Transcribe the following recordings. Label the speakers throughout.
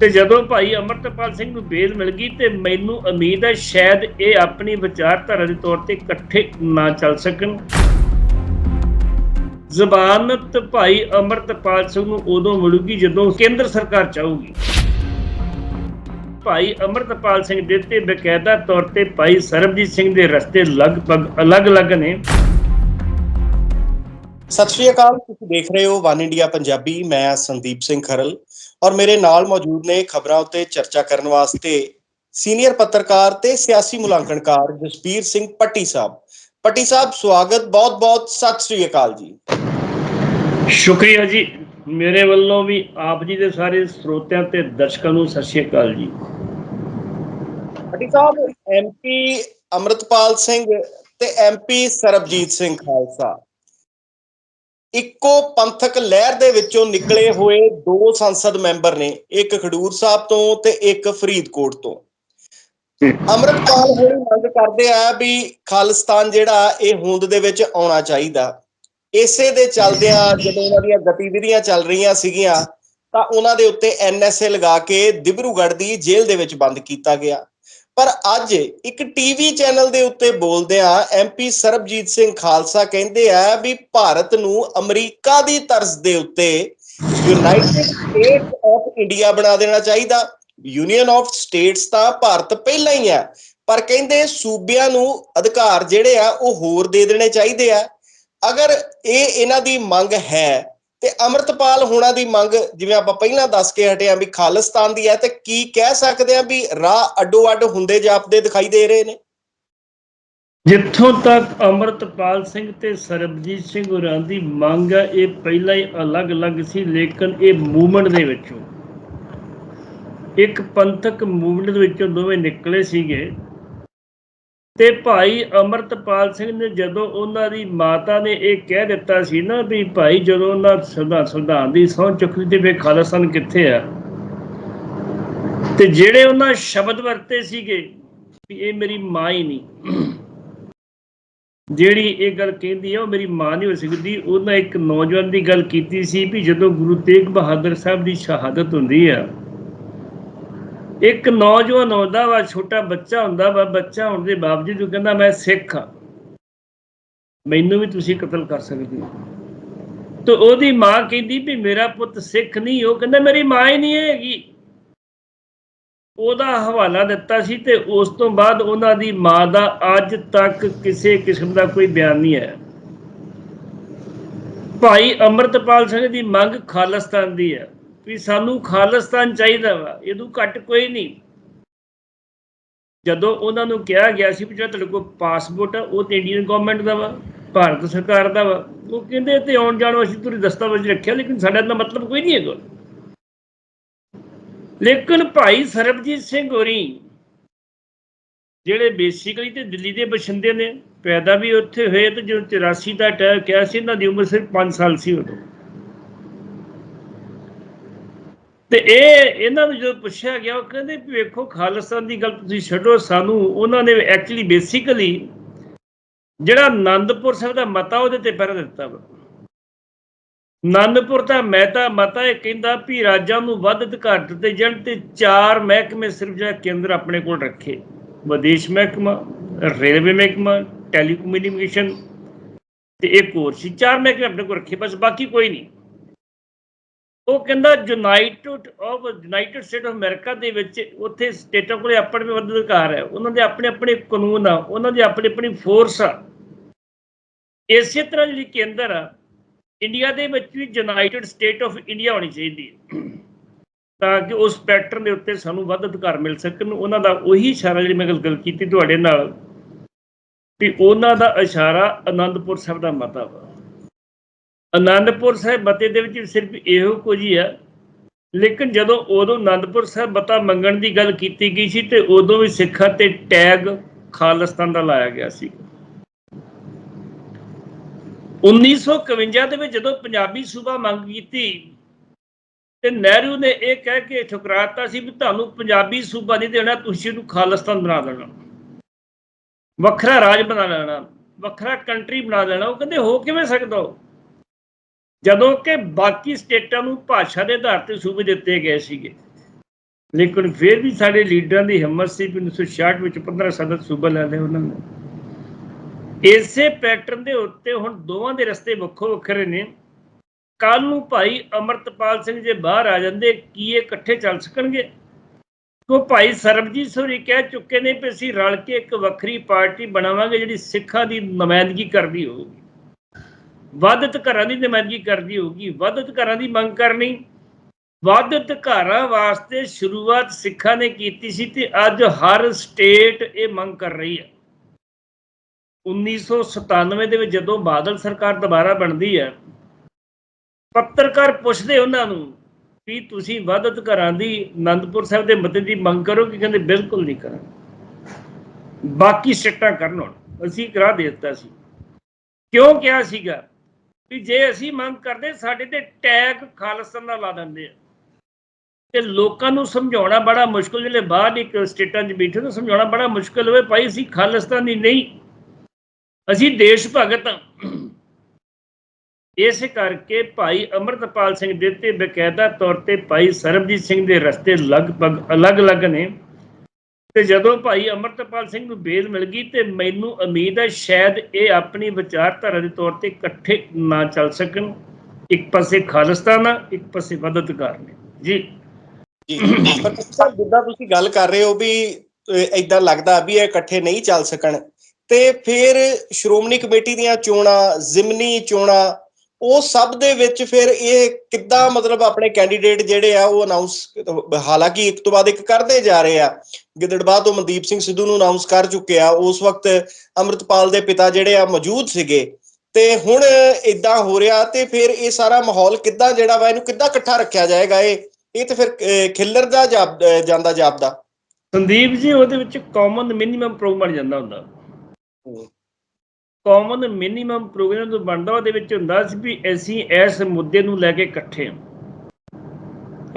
Speaker 1: ਤੇ ਜਦੋਂ ਭਾਈ ਅਮਰਤਪਾਲ ਸਿੰਘ ਨੂੰ ਬੇਲ ਮਿਲ ਗਈ ਤੇ ਮੈਨੂੰ ਉਮੀਦ ਹੈ ਸ਼ਾਇਦ ਇਹ ਆਪਣੀ ਵਿਚਾਰਧਾਰਾ ਦੇ ਤੌਰ ਤੇ ਇਕੱਠੇ ਨਾ ਚੱਲ ਸਕਣ। ਜ਼ਬਾਨਤ ਭਾਈ ਅਮਰਤਪਾਲ ਸਿੰਘ ਨੂੰ ਉਦੋਂ ਮਿਲੂਗੀ ਜਦੋਂ ਕੇਂਦਰ ਸਰਕਾਰ ਚਾਹੂਗੀ। ਭਾਈ ਅਮਰਤਪਾਲ ਸਿੰਘ ਦੇ ਤੇ ਬਕਾਇਦਾ ਤੌਰ ਤੇ ਭਾਈ ਸਰਬਜੀਤ ਸਿੰਘ ਦੇ ਰਸਤੇ ਲਗਭਗ ਅਲੱਗ-ਅਲੱਗ ਨੇ।
Speaker 2: ਸਤਿ ਸ਼੍ਰੀ ਅਕਾਲ, ਤੁਸੀਂ ਦੇਖ ਰਹੇ ਹੋ ਵਨ ਇੰਡੀਆ ਪੰਜਾਬੀ, ਮੈਂ ਸੰਦੀਪ ਸਿੰਘ ਖਰਲ। ਔਰ ਮੇਰੇ ਨਾਲ ਮੌਜੂਦ ਨੇ ਖਬਰਾਂ ਉੱਤੇ ਚਰਚਾ ਕਰਨ ਵਾਸਤੇ ਸੀਨੀਅਰ ਪੱਤਰਕਾਰ ਤੇ ਸਿਆਸੀ ਮੁਲਾਂਕਣਕਾਰ ਜਸਪੀਰ ਸਿੰਘ ਪੱਟੀ ਸਾਹਿਬ। ਪੱਟੀ ਸਾਹਿਬ ਸਵਾਗਤ ਬਹੁਤ-ਬਹੁਤ ਸਤਿ ਸ਼੍ਰੀ ਅਕਾਲ ਜੀ।
Speaker 1: ਸ਼ੁਕਰੀਆ ਜੀ। ਮੇਰੇ ਵੱਲੋਂ ਵੀ ਆਪ ਜੀ ਦੇ ਸਾਰੇ ਸਰੋਤਿਆਂ ਤੇ ਦਰਸ਼ਕਾਂ ਨੂੰ ਸਤਿ ਸ਼੍ਰੀ ਅਕਾਲ ਜੀ।
Speaker 2: ਪੱਟੀ ਸਾਹਿਬ ਐਮਪੀ ਅਮਰਤਪਾਲ ਸਿੰਘ ਤੇ ਐਮਪੀ ਸਰਬਜੀਤ ਸਿੰਘ ਖਾਲਸਾ। ਇੱਕੋ ਪੰਥਕ ਲਹਿਰ ਦੇ ਵਿੱਚੋਂ ਨਿਕਲੇ ਹੋਏ ਦੋ ਸੰਸਦ ਮੈਂਬਰ ਨੇ ਇੱਕ ਖਡੂਰ ਸਾਹਿਬ ਤੋਂ ਤੇ ਇੱਕ ਫਰੀਦਕੋਟ ਤੋਂ। ਅਮਰਤਪਾਲ ਹੋਣੀ ਮੰਗ ਕਰਦੇ ਆ ਵੀ ਖਾਲਿਸਤਾਨ ਜਿਹੜਾ ਇਹ ਹੋਂਦ ਦੇ ਵਿੱਚ ਆਉਣਾ ਚਾਹੀਦਾ। ਇਸੇ ਦੇ ਚੱਲਦਿਆਂ ਜਦੋਂ ਉਹਨਾਂ ਦੀਆਂ ਗਤੀਵਿਧੀਆਂ ਚੱਲ ਰਹੀਆਂ ਸੀਗੀਆਂ ਤਾਂ ਉਹਨਾਂ ਦੇ ਉੱਤੇ ਐਨਐਸਏ ਲਗਾ ਕੇ ਦਿਬਰੂਗੜ੍ਹ ਦੀ ਜੇਲ੍ਹ ਦੇ ਵਿੱਚ ਬੰਦ ਕੀਤਾ ਗਿਆ। ਪਰ ਅੱਜ ਇੱਕ ਟੀਵੀ ਚੈਨਲ ਦੇ ਉੱਤੇ ਬੋਲਦੇ ਆ ਐਮਪੀ ਸਰਬਜੀਤ ਸਿੰਘ ਖਾਲਸਾ ਕਹਿੰਦੇ ਆ ਵੀ ਭਾਰਤ ਨੂੰ ਅਮਰੀਕਾ ਦੀ ਤਰਜ਼ ਦੇ ਉੱਤੇ ਯੂਨਾਈਟਿਡ ਸਟੇਟਸ ਆਫ ਇੰਡੀਆ ਬਣਾ ਦੇਣਾ ਚਾਹੀਦਾ। ਯੂਨੀਅਨ ਆਫ ਸਟੇਟਸ ਤਾਂ ਭਾਰਤ ਪਹਿਲਾਂ ਹੀ ਆ, ਪਰ ਕਹਿੰਦੇ ਸੂਬਿਆਂ ਨੂੰ ਅਧਿਕਾਰ ਜਿਹੜੇ ਆ ਉਹ ਹੋਰ ਦੇ ਦੇਣੇ ਚਾਹੀਦੇ ਆ। ਅਗਰ ਇਹ ਇਹਨਾਂ ਦੀ ਮੰਗ ਹੈ ਤੇ ਅਮਰਤਪਾਲ ਹੋਣਾ ਦੀ ਮੰਗ ਜਿਵੇਂ ਆਪਾਂ ਪਹਿਲਾਂ ਦੱਸ ਕੇ ਹਟੇ ਆ ਵੀ ਖਾਲਿਸਤਾਨ ਦੀ ਹੈ ਤੇ ਕੀ ਕਹਿ ਸਕਦੇ ਆ ਵੀ ਰਾਹ ਅੱਡੋ ਅੱਡ ਹੁੰਦੇ ਜਾਪਦੇ ਦਿਖਾਈ ਦੇ ਰਹੇ ਨੇ?
Speaker 1: ਜਿੱਥੋਂ ਤੱਕ ਅਮਰਤਪਾਲ ਸਿੰਘ ਤੇ ਸਰਬਜੀਤ ਸਿੰਘ ਹੋਰਾਂ ਦੀ ਮੰਗ ਹੈ, ਇਹ ਪਹਿਲਾਂ ਹੀ ਅਲੱਗ-ਅਲੱਗ ਸੀ, ਲੇਕਿਨ ਇਹ ਮੂਵਮੈਂਟ ਦੇ ਵਿੱਚੋਂ। ਇੱਕ ਪੰਥਕ ਮੂਵਮੈਂਟ ਦੇ ਵਿੱਚੋਂ ਦੋਵੇਂ ਨਿਕਲੇ ਸੀਗੇ। ਤੇ ਭਾਈ ਅਮਰਤਪਾਲ ਸਿੰਘ ਨੇ ਜਦੋਂ ਉਹਨਾਂ ਦੀ ਮਾਤਾ ਨੇ ਇਹ ਕਹਿ ਦਿੱਤਾ ਸੀ ਨਾ ਵੀ ਭਾਈ ਜਦੋਂ ਉਹਨਾਂ ਸੰਵਿਧਾਨ ਸੰਵਿਧਾਨ ਦੀ ਸਹੁੰ ਚੁੱਕੀ ਤੇ ਵੇ ਖਾਲਸਤਾਨ ਕਿੱਥੇ ਆ? ਤੇ ਜਿਹੜੇ ਉਹਨਾਂ ਸ਼ਬਦ ਵਰਤੇ ਸੀਗੇ ਵੀ ਇਹ ਮੇਰੀ ਮਾਂ ਹੀ ਨਹੀਂ। ਜਿਹੜੀ ਇਹ ਗੱਲ ਕਹਿੰਦੀ ਆ, ਉਹ ਮੇਰੀ ਮਾਂ ਨਹੀਂ ਹੋ ਸਕਦੀ। ਉਹਨਾਂ ਇੱਕ ਨੌਜਵਾਨ ਦੀ ਗੱਲ ਕੀਤੀ ਸੀ ਵੀ ਜਦੋਂ ਗੁਰੂ ਤੇਗ ਬਹਾਦਰ ਸਾਹਿਬ ਦੀ ਸ਼ਹਾਦਤ ਹੁੰਦੀ ਆ ਇੱਕ ਨੌਜਵਾਨ ਆਉਂਦਾ ਵਾ, ਛੋਟਾ ਬੱਚਾ ਹੁੰਦਾ ਵਾ, ਬੱਚਾ ਹੋਣ ਦੇ ਬਾਵਜੂਦ ਉਹ ਕਹਿੰਦਾ, ਮੈਂ ਸਿੱਖ ਹਾਂ। ਮੈਨੂੰ ਵੀ ਤੁਸੀਂ ਕਤਲ ਕਰ ਸਕਦੇ ਹੋ। ਤੇ ਉਹਦੀ ਮਾਂ ਕਹਿੰਦੀ ਵੀ, ਮੇਰਾ ਪੁੱਤ ਸਿੱਖ ਨਹੀਂ। ਉਹ ਕਹਿੰਦਾ, ਮੇਰੀ ਮਾਂ ਹੀ ਨਹੀਂ ਹੈਗੀ। ਉਹਦਾ ਹਵਾਲਾ ਦਿੱਤਾ ਸੀ ਤੇ ਉਸ ਤੋਂ ਬਾਅਦ ਉਹਨਾਂ ਦੀ ਮਾਂ ਦਾ ਅੱਜ ਤੱਕ ਕਿਸੇ ਕਿਸਮ ਦਾ ਕੋਈ ਬਿਆਨ ਨਹੀਂ ਆਇਆ। ਭਾਈ ਅਮਰਤਪਾਲ ਸਿੰਘ ਦੀ ਮੰਗ ਖਾਲਿਸਤਾਨ ਦੀ ਹੈ। ਵੀ ਸਾਨੂੰ ਖਾਲਿਸਤਾਨ ਚਾਹੀਦਾ ਵਾ ਇਹਦੋਂ ਘੱਟ ਕੋਈ ਨਹੀਂ। ਜਦੋਂ ਉਹਨਾਂ ਨੂੰ ਕਿਹਾ ਗਿਆ ਸੀ ਵੀ ਜਿਹੜਾ ਤੁਹਾਡੇ ਕੋਲ ਪਾਸਪੋਰਟ ਆ, ਉਹ ਤੇ ਇੰਡੀਅਨ ਗਵਰਨਮੈਂਟ ਦਾ ਵਾ, ਭਾਰਤ ਸਰਕਾਰ ਦਾ ਵਾ, ਉਹ ਕਹਿੰਦੇ ਤੇ ਆਉਣ ਜਾਣ ਵਾਸਤੇ ਤੁਸੀਂ ਦਸਤਾਵੇਜ਼ ਰੱਖਿਆ, ਲੇਕਿਨ ਸਾਡਾ ਦਾ ਮਤਲਬ ਕੋਈ ਨਹੀਂ ਹੈਗਾ। ਲੇਕਿਨ ਭਾਈ ਸਰਬਜੀਤ ਸਿੰਘ ਹੋਰੀ, ਜਿਹੜੇ ਬੇਸਿਕਲੀ ਤੇ ਦਿੱਲੀ ਦੇ ਬਸ਼ਿੰਦੇ ਨੇ, ਪੈਦਾ ਵੀ ਉੱਥੇ ਹੋਏ ਤੇ ਜਦੋਂ 84 ਦਾ ਅਟੈਕ ਕਿਹਾ ਸੀ, ਇਹਨਾਂ ਦੀ ਉਮਰ ਸਿਰਫ 5 ਸਾਲ ਸੀ ਉਦੋਂ। ਤੇ ਇਹ ਇਹਨਾਂ ਨੂੰ ਜਦੋਂ ਪੁੱਛਿਆ ਗਿਆ, ਉਹ ਕਹਿੰਦੇ ਵੀ ਵੇਖੋ ਖਾਲਿਸਤਾਨ ਦੀ ਗੱਲ ਤੁਸੀਂ ਛੱਡੋ, ਸਾਨੂੰ ਉਹਨਾਂ ਨੇ ਐਕਚੁਅਲੀ ਬੇਸਿਕਲੀ ਜਿਹੜਾ ਆਨੰਦਪੁਰ ਸਾਹਿਬ ਦਾ ਮਤਾ ਉਹਦੇ ਤੇ ਪਹਿਰਾ ਦਿੱਤਾ ਵਾ। ਆਨੰਦਪੁਰ ਦਾ ਮਹਿਤਾ ਮਤਾ ਇਹ ਕਹਿੰਦਾ ਵੀ ਰਾਜਾਂ ਨੂੰ ਵੱਧ ਅਧਿਕਾਰ ਦਿੱਤੇ ਜਾਣ ਤੇ ਚਾਰ ਮਹਿਕਮੇ ਸਿਰਫ ਜਿਹੜਾ ਕੇਂਦਰ ਆਪਣੇ ਕੋਲ ਰੱਖੇ। ਵਿਦੇਸ਼ ਮਹਿਕਮਾ, ਰੇਲਵੇ ਮਹਿਕਮਾ, ਟੈਲੀਕਮਿਊਨੀਕੇਸ਼ਨ ਤੇ ਇੱਕ ਹੋਰ ਸੀ। ਚਾਰ ਮਹਿਕਮੇ ਆਪਣੇ ਕੋਲ ਰੱਖੇ, ਬਸ ਬਾਕੀ ਕੋਈ ਨਹੀਂ। ਉਹ ਕਹਿੰਦਾ united of united state of America ਦੇ ਵਿੱਚ ਉੱਥੇ ਸਟੇਟਾਂ ਕੋਲੇ ਆਪਣੇ ਵੱਧ ਅਧਿਕਾਰ ਹੈ। ਉਹਨਾਂ ਦੇ ਆਪਣੇ ਆਪਣੇ ਕਾਨੂੰਨ ਆ, ਉਹਨਾਂ ਦੀ ਆਪਣੀ ਆਪਣੀ ਫੋਰਸ ਆ। ਇਸੇ ਤਰ੍ਹਾਂ ਜਿਹੜੀ ਕੇਂਦਰ ਆ, ਇੰਡੀਆ ਦੇ ਵਿੱਚ ਵੀ ਯੂਨਾਈਟਿਡ ਸਟੇਟ ਆਫ ਇੰਡੀਆ ਹੋਣੀ ਚਾਹੀਦੀ ਹੈ। ਤਾਂ ਕਿ ਉਸ ਪੈਟਰਨ ਦੇ ਉੱਤੇ ਸਾਨੂੰ ਵੱਧ ਅਧਿਕਾਰ ਮਿਲ ਸਕਣ। ਉਹਨਾਂ ਦਾ ਉਹੀ ਇਸ਼ਾਰਾ ਜਿਹੜੀ ਮੈਂ ਗੱਲ ਗੱਲ ਕੀਤੀ ਤੁਹਾਡੇ ਨਾਲ, ਵੀ ਉਹਨਾਂ ਦਾ ਇਸ਼ਾਰਾ ਆਨੰਦਪੁਰ ਸਾਹਿਬ ਦਾ ਮਤਾ ਵਾ। ਆਨੰਦਪੁਰ ਸਾਹਿਬ ਮਤੇ ਦੇ ਵਿੱਚ ਸਿਰਫ ਇਹੋ ਕੁਝ ਹੀ ਆ। ਲੇਕਿਨ ਜਦੋਂ ਉਦੋਂ ਆਨੰਦਪੁਰ ਸਾਹਿਬ ਮਤਾ ਮੰਗਣ ਦੀ ਗੱਲ ਕੀਤੀ ਗਈ ਸੀ ਤੇ ਉਦੋਂ ਵੀ ਸਿੱਖਾਂ ਤੇ ਟੈਗ ਖਾਲਸਤਾਨ ਦਾ ਲਾਇਆ ਗਿਆ ਸੀ। 1951 ਦੇ ਵਿੱਚ ਜਦੋਂ ਪੰਜਾਬੀ ਸੂਬਾ ਮੰਗ ਕੀਤੀ ਤੇ ਨਹਿਰੂ ਨੇ ਇਹ ਕਹਿ ਕੇ ਠੁਕਰਾਤਾ ਸੀ ਵੀ ਤੁਹਾਨੂੰ ਪੰਜਾਬੀ ਸੂਬਾ ਨਹੀਂ ਦੇਣਾ, ਤੁਸੀਂ ਇਹਨੂੰ ਖਾਲਿਸਤਾਨ ਬਣਾ ਦੇਣਾ। ਵੱਖਰਾ ਰਾਜ ਬਣਾ ਲੈਣਾ, ਵੱਖਰਾ ਕੰਟਰੀ ਬਣਾ ਲੈਣਾ, ਉਹ ਕਹਿੰਦੇ ਹੋ ਕਿਵੇਂ ਸਕਦਾ ਉਹ? ਜਦੋਂ ਕਿ ਬਾਕੀ ਸਟੇਟਾਂ ਨੂੰ ਭਾਸ਼ਾ ਦੇ ਆਧਾਰ ਤੇ ਸੂਬੇ ਦਿੱਤੇ ਗਏ ਸੀਗੇ। ਲੇਕਿਨ ਫਿਰ ਵੀ ਸਾਡੇ ਲੀਡਰਾਂ ਦੀ ਹਿੰਮਤ ਸੀ ਵੀ 1966 ਵਿੱਚ 15 ਸਾਲ ਸੂਬਾ ਲੈ ਲਿਆ ਉਹਨਾਂ ਨੇ। ਇਸੇ ਪੈਟਰਨ ਦੇ ਉੱਤੇ ਹੁਣ ਦੋਵਾਂ ਦੇ ਰਸਤੇ ਵੱਖੋ ਵੱਖਰੇ ਨੇ। ਕੱਲ ਨੂੰ ਭਾਈ ਅਮਰਤਪਾਲ ਸਿੰਘ ਜੇ ਬਾਹਰ ਆ ਜਾਂਦੇ, ਕੀ ਇਹ ਇਕੱਠੇ ਚੱਲ ਸਕਣਗੇ? ਉਹ ਭਾਈ ਸਰਬਜੀਤ ਸੋਰੀ ਕਹਿ ਚੁੱਕੇ ਨੇ ਕਿ ਅਸੀਂ ਰਲ ਕੇ ਇੱਕ ਵੱਖਰੀ ਪਾਰਟੀ ਬਣਾਵਾਂਗੇ ਜਿਹੜੀ ਸਿੱਖਾਂ ਦੀ ਨੁਮਾਇੰਦਗੀ ਕਰਦੀ ਹੋਊਗੀ। ਵਾਧਤ ਘਰਾਂ ਦੀ ਨੁਮਾਇੰਦਗੀ ਕਰਦੀ ਹੋਊਗੀ ਵਾਧਤ ਘਰਾਂ ਦੀ ਮੰਗ ਕਰਨੀ। ਵਾਧਤ ਘਰਾਂ ਵਾਸਤੇ ਸ਼ੁਰੂਆਤ ਸਿੱਖਾਂ ਨੇ ਕੀਤੀ ਸੀ ਤੇ ਅੱਜ ਹਰ ਸਟੇਟ ਇਹ ਮੰਗ ਕਰ ਰਹੀ ਹੈ। 1997 ਦੇ ਵਿੱਚ ਜਦੋਂ ਬਾਦਲ ਸਰਕਾਰ ਦੁਬਾਰਾ ਬਣਦੀ ਹੈ, ਪੱਤਰਕਾਰ ਪੁੱਛਦੇ ਉਹਨਾਂ ਨੂੰ ਵੀ ਤੁਸੀਂ ਵਾਧਤ ਘਰਾਂ ਦੀ ਆਨੰਦਪੁਰ ਸਾਹਿਬ ਦੇ ਮਤੇ ਦੀ ਮੰਗ ਕਰੋ ਕਿ ਕਹਿੰਦੇ ਬਿਲਕੁਲ ਨਹੀਂ ਕਰਾਂਗੇ। ਬਾਕੀ ਸਟੇਟਾਂ ਕਰਨ ਹੁਣ। ਅਸੀਂ ਕਰਾ ਦੇ ਦਿੱਤਾ ਸੀ। ਕਿਉਂ ਕਿਹਾ ਸੀਗਾ? ਵੀ ਜੇ ਅਸੀਂ ਮੰਗ ਕਰਦੇ, ਸਾਡੇ ਤੇ ਟੈਗ ਖਾਲਸਤਾਨ ਦਾ ਲਾ ਦਿੰਦੇ ਆ। ਤੇ ਲੋਕਾਂ ਨੂੰ ਸਮਝਾਉਣਾ ਬੜਾ ਮੁਸ਼ਕਲ, ਜਿਹੜੇ ਬਾਹਰ ਇੱਕ ਸਟੇਟਾਂ 'ਚ ਬੈਠੇ ਨੂੰ, ਸਮਝਾਉਣਾ ਬੜਾ ਮੁਸ਼ਕਲ ਹੋਵੇ, ਭਾਈ ਅਸੀਂ ਖਾਲਿਸਤਾਨੀ ਨਹੀਂ, ਅਸੀਂ ਦੇਸ਼ ਭਗਤ ਹਾਂ। ਇਸ ਕਰਕੇ ਭਾਈ ਅਮਰਤਪਾਲ ਸਿੰਘ ਦੇ ਤੇ ਬਕਾਇਦਾ ਤੌਰ ਤੇ ਭਾਈ ਸਰਬਜੀਤ ਸਿੰਘ ਦੇ ਰਸਤੇ ਲਗਭਗ ਅਲੱਗ-ਅਲੱਗ ਨੇ। ਤੇ ਜਦੋਂ ਭਾਈ ਅਮਰਤਪਾਲ ਸਿੰਘ ਨੂੰ ਬੇਲ ਮਿਲ ਗਈ ਤੇ ਮੈਨੂੰ ਉਮੀਦ ਹੈ ਸ਼ਾਇਦ ਇਹ ਆਪਣੀ ਵਿਚਾਰਧਾਰਾ ਦੇ ਤੌਰ ਤੇ ਇਕੱਠੇ ਨਾ ਚੱਲ ਸਕਣ। ਇੱਕ ਪਾਸੇ ਖਾਲਿਸਤਾਨ ਆ, ਇੱਕ ਪਾਸੇ ਵਦਤਕਾਰ ਨੇ। ਜੀ।
Speaker 2: ਜੀ ਸਰ ਜਿੱਦਾਂ ਤੁਸੀਂ ਗੱਲ ਕਰ ਰਹੇ ਹੋ ਵੀ ਇਦਾਂ ਲੱਗਦਾ ਵੀ ਇਹ ਇਕੱਠੇ ਨਹੀਂ ਚੱਲ ਸਕਣ। ਤੇ ਫਿਰ ਸ਼੍ਰੋਮਣੀ ਕਮੇਟੀ ਦੀਆਂ ਚੋਣਾਂ, ਜ਼ਿਮਨੀ ਚੋਣਾਂ ਉਹ ਸਭ ਦੇ ਵਿੱਚ ਫਿਰ ਇਹ ਕਿੱਦਾਂ ਮਤਲਬ ਆਪਣੇ ਕੈਂਡੀਡੇਟ ਜਿਹੜੇ ਆ ਉਹ ਅਨਾਉਂਸ ਹਾਲਾਂਕਿ ਇੱਕ ਤੋਂ ਬਾਅਦ ਇੱਕ ਕਰਦੇ ਜਾ ਰਹੇ ਆ। ਗਿੱਦੜਬਾਹ ਤੋਂ ਮਨਦੀਪ ਸਿੰਘ ਸਿੱਧੂ ਨੂੰ ਅਨਾਉਂਸ ਕਰ ਚੁੱਕੇ ਆ। ਉਸ ਵਕਤ ਅਮਰਤਪਾਲ ਦੇ ਪਿਤਾ ਜਿਹੜੇ ਆ ਮੌਜੂਦ ਸੀਗੇ। ਤੇ ਹੁਣ ਇਦਾਂ ਹੋ ਰਿਹਾ ਤੇ ਫਿਰ ਇਹ ਸਾਰਾ ਮਾਹੌਲ ਕਿੱਦਾਂ ਜਿਹੜਾ ਵਾ ਇਹਨੂੰ ਕਿੱਦਾਂ ਇਕੱਠਾ ਰੱਖਿਆ ਜਾਏਗਾ ਇਹ? ਇਹ ਤੇ ਫਿਰ ਖਿੱਲਰ ਦਾ ਜਾਂਦਾ ਜਾਪਦਾ।
Speaker 1: ਸੰਦੀਪ ਜੀ ਉਹਦੇ ਵਿੱਚ ਕਾਮਨ ਮਿਨੀਮਮ ਬਣ ਜਾਂਦਾ ਹੁੰਦਾ। ਕਾਮਨ ਮਿਨੀਮਮ ਪ੍ਰੋਗਰਾਮ ਜੋ ਬਣਦਾ ਉਹਦੇ ਵਿੱਚ ਹੁੰਦਾ ਸੀ ਵੀ ਅਸੀਂ ਇਸ ਮੁੱਦੇ ਨੂੰ ਲੈ ਕੇ ਇਕੱਠੇ ਹਾਂ।